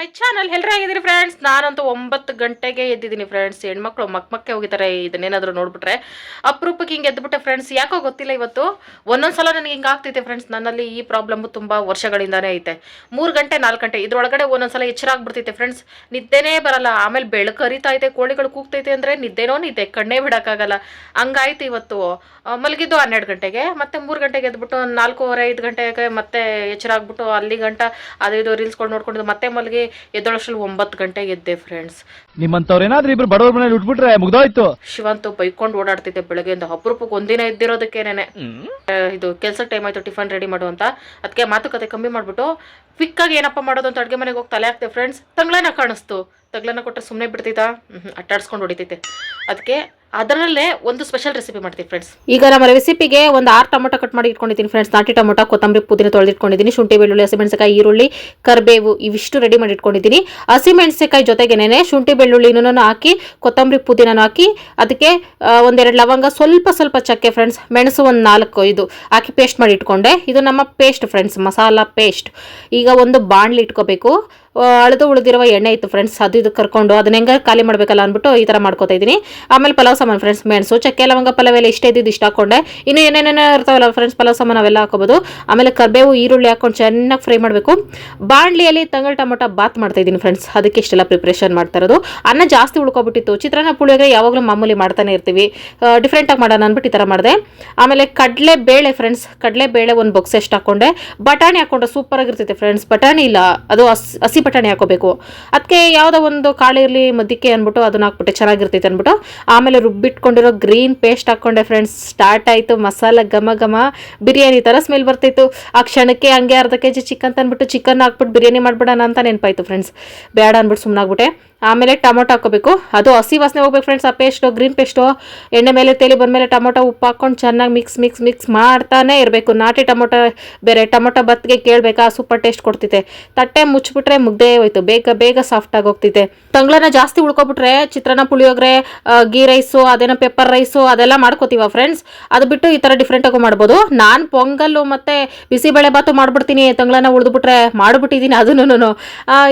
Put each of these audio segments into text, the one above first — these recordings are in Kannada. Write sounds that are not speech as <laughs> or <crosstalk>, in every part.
ಮೈ ಚಾನಲ್ ಎಲ್ಲರೂ ಆಗಿದ್ದೀನಿ ಫ್ರೆಂಡ್ಸ್ ನಾನಂತೂ ಒಂಬತ್ತು ಗಂಟೆಗೆ ಎದ್ದಿದ್ದೀನಿ ಫ್ರೆಂಡ್ಸ್ ಹೆಣ್ಮಕ್ಳು ಮಕ್ಮಕ್ಕೆ ಹೋಗಿದ್ದಾರೆ. ಇದನ್ನೇನಾದರೂ ನೋಡ್ಬಿಟ್ರೆ ಅಪರೂಪಕ್ಕೆ ಹಿಂಗೆ ಎದ್ಬಿಟ್ಟೆ ಫ್ರೆಂಡ್ಸ್ ಯಾಕೋ ಗೊತ್ತಿಲ್ಲ ಇವತ್ತು. ಒಂದೊಂದು ಸಲ ನನಗೆ ಹಿಂಗೆ ಆಗ್ತೈತೆ ಫ್ರೆಂಡ್ಸ್ ನನ್ನಲ್ಲಿ ಈ ಪ್ರಾಬ್ಲಮ್ಮು ತುಂಬ ವರ್ಷಗಳಿಂದಾನೇ ಐತೆ. ಮೂರು ಗಂಟೆ, ನಾಲ್ಕು ಗಂಟೆ ಇದರೊಳಗಡೆ ಒಂದೊಂದು ಸಲ ಎಚ್ಚರ ಆಗ್ಬಿಡ್ತೈತೆ ಫ್ರೆಂಡ್ಸ್ ನಿದ್ದೆನೇ ಬರಲ್ಲ. ಆಮೇಲೆ ಬೆಳಕು ಹರಿತೈತೆ ಕೋಳಿಗಳು ಕೂಗ್ತೈತೆ ಅಂದರೆ ನಿದ್ದೆನೋ ನಿದ್ದೆ, ಕಣ್ಣೇ ಬಿಡೋಕ್ಕಾಗಲ್ಲ. ಹಂಗಾಯ್ತು ಇವತ್ತು. ಮಲಗಿದ್ದು ಹನ್ನೆರಡು ಗಂಟೆಗೆ, ಮತ್ತೆ ಮೂರು ಗಂಟೆಗೆ ಎದ್ಬಿಟ್ಟು ನಾಲ್ಕೂವರೆ, ಐದು ಗಂಟೆಗೆ ಮತ್ತೆ ಎಚ್ಚರ ಆಗ್ಬಿಟ್ಟು ಅಲ್ಲಿ ಗಂಟ, ಅದು ಇದು ರೀಲ್ಸ್ಗಳು ನೋಡ್ಕೊಂಡು ಮತ್ತೆ ಮಲಗಿ ಎದ್ದೊಳಷ್ಟರಲ್ಲಿ ಒಂಬತ್ತು ಗಂಟೆಗೆ ಎದ್ದೆ ಫ್ರೆಂಡ್ಸ್ ನಿಮ್ಮಂತವ್ರೇನಾದ್ರೂ ಇಬ್ರು ಬಡವ್ರ ಮನೇಲಿ ಉಟ್ಬಿಟ್ರೆ ಮುಗ್ದೋಯ್ತು. ಶಿವಂತು ಬೈಕೊಂಡು ಓಡಾಡ್ತಿದ್ದೆ ಬೆಳಗ್ಗೆಯಿಂದ. ಅಪರೂಪಕ್ಕೆ ಒಂದಿನ ಎದ್ದಿರೋದಕ್ಕೇನೆ ಇದು ಕೆಲಸ ಟೈಮ್ ಆಯ್ತು ಟಿಫನ್ ರೆಡಿ ಮಾಡು ಅಂತ. ಅದಕ್ಕೆ ಮಾತುಕತೆ ಕಮ್ಮಿ ಮಾಡ್ಬಿಟ್ಟು ಕ್ವಿಕ್ ಆಗಿ ಏನಪ್ಪ ಮಾಡೋದು ಅಂತ ಅಡುಗೆ ಮನೆಗೆ ಹೋಗಿ ತಲೆ ಹಾಕ್ತೆ ಫ್ರೆಂಡ್ಸ್ ತಂಗ್ಳನ ಕಾಣಿಸ್ತು. ತಗ್ಲನ ಕೊಟ್ಟರೆ ಸುಮ್ಮನೆ ಬಿಡ್ತಿದ್ದ? ಹ್ಮ್, ಅಟ್ಟಾಡ್ಸ್ಕೊಂಡು ಹೊಡಿತೈತೆ ಅದಕ್ಕೆ ಅದರಲ್ಲೇ ಒಂದು ಸ್ಪೆಷಲ್ ರೆಸಿಪಿ ಮಾಡ್ತೀನಿ ಫ್ರೆಂಡ್ಸ್ ಈಗ ನಮ್ಮ ರೆಸಿಪಿಗೆ ಒಂದು ಆರು ಟೊಮೊಟೊ ಕಟ್ ಮಾಡಿ ಇಟ್ಕೊಂಡಿದ್ದೀನಿ ಫ್ರೆಂಡ್ಸ್ ನಾಟಿ ಟೊಮೊಟೊ, ಕೊತ್ತಂಬರಿ ಪುದೀನ ತೊಳೆದಿಟ್ಕೊಂಡಿದ್ದೀನಿ, ಶುಂಠಿ ಬೆಳ್ಳುಳ್ಳಿ ಹಸಿಮೆಣಸಿಕಾಯಿ ಈರುಳ್ಳಿ, ಕರಿಬೇವು ಇವಿಷ್ಟು ರೆಡಿ ಮಾಡಿ ಇಟ್ಕೊಂಡಿದ್ದೀನಿ. ಹಸಿಮೆಣಸಿಕಾಯಿ ಜೊತೆಗೇನೆ ಶುಂಠಿ ಬೆಳ್ಳುಳ್ಳಿನೂ ಹಾಕಿ, ಕೊತ್ತಂಬರಿ ಪುದೀನನೂ ಹಾಕಿ, ಅದಕ್ಕೆ ಒಂದೆರಡು ಲವಂಗ, ಸ್ವಲ್ಪ ಸ್ವಲ್ಪ ಚಕ್ಕೆ ಫ್ರೆಂಡ್ಸ್ ಮೆಣಸು ಒಂದು ನಾಲ್ಕು, ಇದು ಹಾಕಿ ಪೇಸ್ಟ್ ಮಾಡಿ ಇಟ್ಕೊಂಡೆ. ಇದು ನಮ್ಮ ಪೇಸ್ಟ್ ಫ್ರೆಂಡ್ಸ್ ಮಸಾಲಾ ಪೇಸ್ಟ್ ಈಗ ಒಂದು ಬಾಣಲಿ ಇಟ್ಕೋಬೇಕು. ಅಳೆದು ಉಳಿದಿರುವ ಎಣ್ಣೆ ಇತ್ತು ಫ್ರೆಂಡ್ಸ್ ಅದು ಇದು ಕರ್ಕೊಂಡು ಅದನ್ನ ಹೆಂಗೆ ಖಾಲಿ ಮಾಡಬೇಕಲ್ಲ ಅಂದ್ಬಿಟ್ಟು ಈ ಥರ ಮಾಡ್ಕೋತಾ ಇದ್ದೀನಿ. ಆಮೇಲೆ ಪಲಾವ್ ಸಾಮಾನ್ ಫ್ರೆಂಡ್ಸ್ ಮೆಣಸು ಚಕ್ಕೆ, ಲವಂಗ, ಪಲಾವ್ ಎಲ್ಲ ಇಷ್ಟೇ ಇದ್ದಿದ್ದು ಇಷ್ಟ ಹಾಕೊಂಡೆ. ಇನ್ನು ಏನೇನೇನೋ ಇರ್ತಾವಲ್ಲ ಫ್ರೆಂಡ್ಸ್ ಪಲಾವ್ ಸಾಮಾನು ಅವೆಲ್ಲ ಹಾಕೋಬೋದು. ಆಮೇಲೆ ಕರ್ಬೇವು, ಈರುಳ್ಳಿ ಹಾಕೊಂಡು ಚೆನ್ನಾಗಿ ಫ್ರೈ ಮಾಡಬೇಕು. ಬಾಣಲಿಯಲ್ಲಿ ತಂಗಳ ಟೊಮೊಟೊ ಬಾತ್ ಮಾಡ್ತಾ ಇದ್ದೀನಿ ಫ್ರೆಂಡ್ಸ್ ಅದಕ್ಕೆ ಇಷ್ಟೆಲ್ಲ ಪ್ರಿಪ್ರೇಷನ್ ಮಾಡ್ತಾ ಇರೋದು. ಅನ್ನ ಜಾಸ್ತಿ ಉಳ್ಕೊಬಿಟ್ಟಿತ್ತು. ಚಿತ್ರಾನ್ನ ಪುಳಿಯೋಗರೆ ಯಾವಾಗಲೂ ಮಾಮೂಲಿ ಮಾಡ್ತಾನೆ ಇರ್ತೀವಿ. ಡಿಫ್ರೆಂಟಾಗಿ ಮಾಡೋಣ ಅಂದ್ಬಿಟ್ಟು ಈ ಥರ ಮಾಡಿದೆ. ಆಮೇಲೆ ಕಡಲೆ ಬೇಳೆ ಫ್ರೆಂಡ್ಸ್ ಕಡಲೆ ಬೇಳೆ ಒಂದು ಬಾಕ್ಸ್ ಎಷ್ಟು ಹಾಕೊಂಡೆ. ಬಟಾಣಿ ಹಾಕೊಂಡ್ರೆ ಸೂಪರ್ ಆಗಿರ್ತೈತೆ ಫ್ರೆಂಡ್ಸ್ ಬಟಾಣಿ ಇಲ್ಲ, ಅದು ಹಸಿ ಬಟಾಣಿ ಹಾಕೋಬೇಕು. ಅದಕ್ಕೆ ಯಾವುದೋ ಒಂದು ಕಾಳು ಇರಲಿ ಮಧ್ಯಕ್ಕೆ ಅಂದ್ಬಿಟ್ಟು ಅದನ್ನ ಹಾಕ್ಬಿಟ್ಟೆ ಚೆನ್ನಾಗಿರ್ತೈತೆ ಅಂದ್ಬಿಟ್ಟು ಆಮೇಲೆ ರುಬ್ಬಿಟ್ಕೊಂಡಿರೋ ಗ್ರೀನ್ ಪೇಸ್ಟ್ ಹಾಕ್ಕೊಂಡೆ ಫ್ರೆಂಡ್ಸ್ ಸ್ಟಾರ್ಟ್ ಆಯಿತು. ಮಸಾಲ ಘಮ ಘಮ. ಬಿರಿಯಾನಿ ಥರ ಸ್ಮೆಲ್ ಬರ್ತಿತ್ತು. ಆ ಕ್ಷಣಕ್ಕೆ ಹಂಗೆ ಅರ್ಧ ಕೆ ಜಿ ಚಿಕನ್ ತಂದ್ಬಿಟ್ಟು ಚಿಕನ್ ಹಾಕ್ಬಿಟ್ಟು ಬಿರಿಯಾನಿ ಮಾಡ್ಬಿಡೋಣ ಅಂತ ನೆನಪಾಯ್ತು ಫ್ರೆಂಡ್ಸ್ ಬೇಡ ಅಂದ್ಬಿಟ್ಟು ಸುಮ್ಮನಾಗ್ಬಿಟ್ಟೆ ಆಮೇಲೆ ಟೊಮೊಟೊ ಹಾಕೋಬೇಕು. ಅದು ಹಸಿ ವಾಸನೆ ಹೋಗ್ಬೇಕು ಫ್ರೆಂಡ್ಸ್ ಆ ಪೇಸ್ಟು, ಗ್ರೀನ್ ಪೇಸ್ಟು. ಎಣ್ಣೆ ಮೇಲೆ, ತೇಲಿ ಬಂದಮೇಲೆ ಟೊಮೊಟೊ ಉಪ್ಪು ಹಾಕ್ಕೊಂಡು ಚೆನ್ನಾಗಿ ಮಿಕ್ಸ್ ಮಿಕ್ಸ್ ಮಿಕ್ಸ್ ಮಾಡ್ತಾನೆ ಇರಬೇಕು. ನಾಟಿ ಟೊಮೊಟೊ, ಬೇರೆ ಟೊಮೊಟೊ ಬತ್ತಿಗೆ ಕೇಳಬೇಕಾ? ಸೂಪರ್ ಟೇಸ್ಟ್ ಕೊಡ್ತೈತೆ. ತಟ್ಟೆ ಮುಚ್ಚಿಬಿಟ್ರೆ ಮುಗ್ದೇ ಹೋಯ್ತು. ಬೇಗ ಬೇಗ ಸಾಫ್ಟ್ ಆಗಿ ಹೋಗ್ತಿದೆ. ತಂಗ್ಳನ್ನ ಜಾಸ್ತಿ ಉಳ್ಕೊಬಿಟ್ರೆ, ಚಿತ್ರಾನ್ನ ಪುಳಿಯೋಗ್ರೆ ಗೀ ರೈಸು, ಅದೇನೋ ಪೆಪ್ಪರ್ ರೈಸು, ಅದೆಲ್ಲ ಮಾಡ್ಕೋತೀವ ಫ್ರೆಂಡ್ಸ್ ಅದು ಬಿಟ್ಟು ಈ ಥರ ಡಿಫ್ರೆಂಟಾಗೂ ಮಾಡ್ಬೋದು. ನಾನು ಪೊಂಗಲ್ಲು ಮತ್ತು ಬಿಸಿಬೇಳೆ ಬಾತು ಮಾಡ್ಬಿಡ್ತೀನಿ, ತಂಗ್ಳನ್ನ ಉಳಿದ್ಬಿಟ್ರೆ ಮಾಡಿಬಿಟ್ಟಿದ್ದೀನಿ ಅದನ್ನು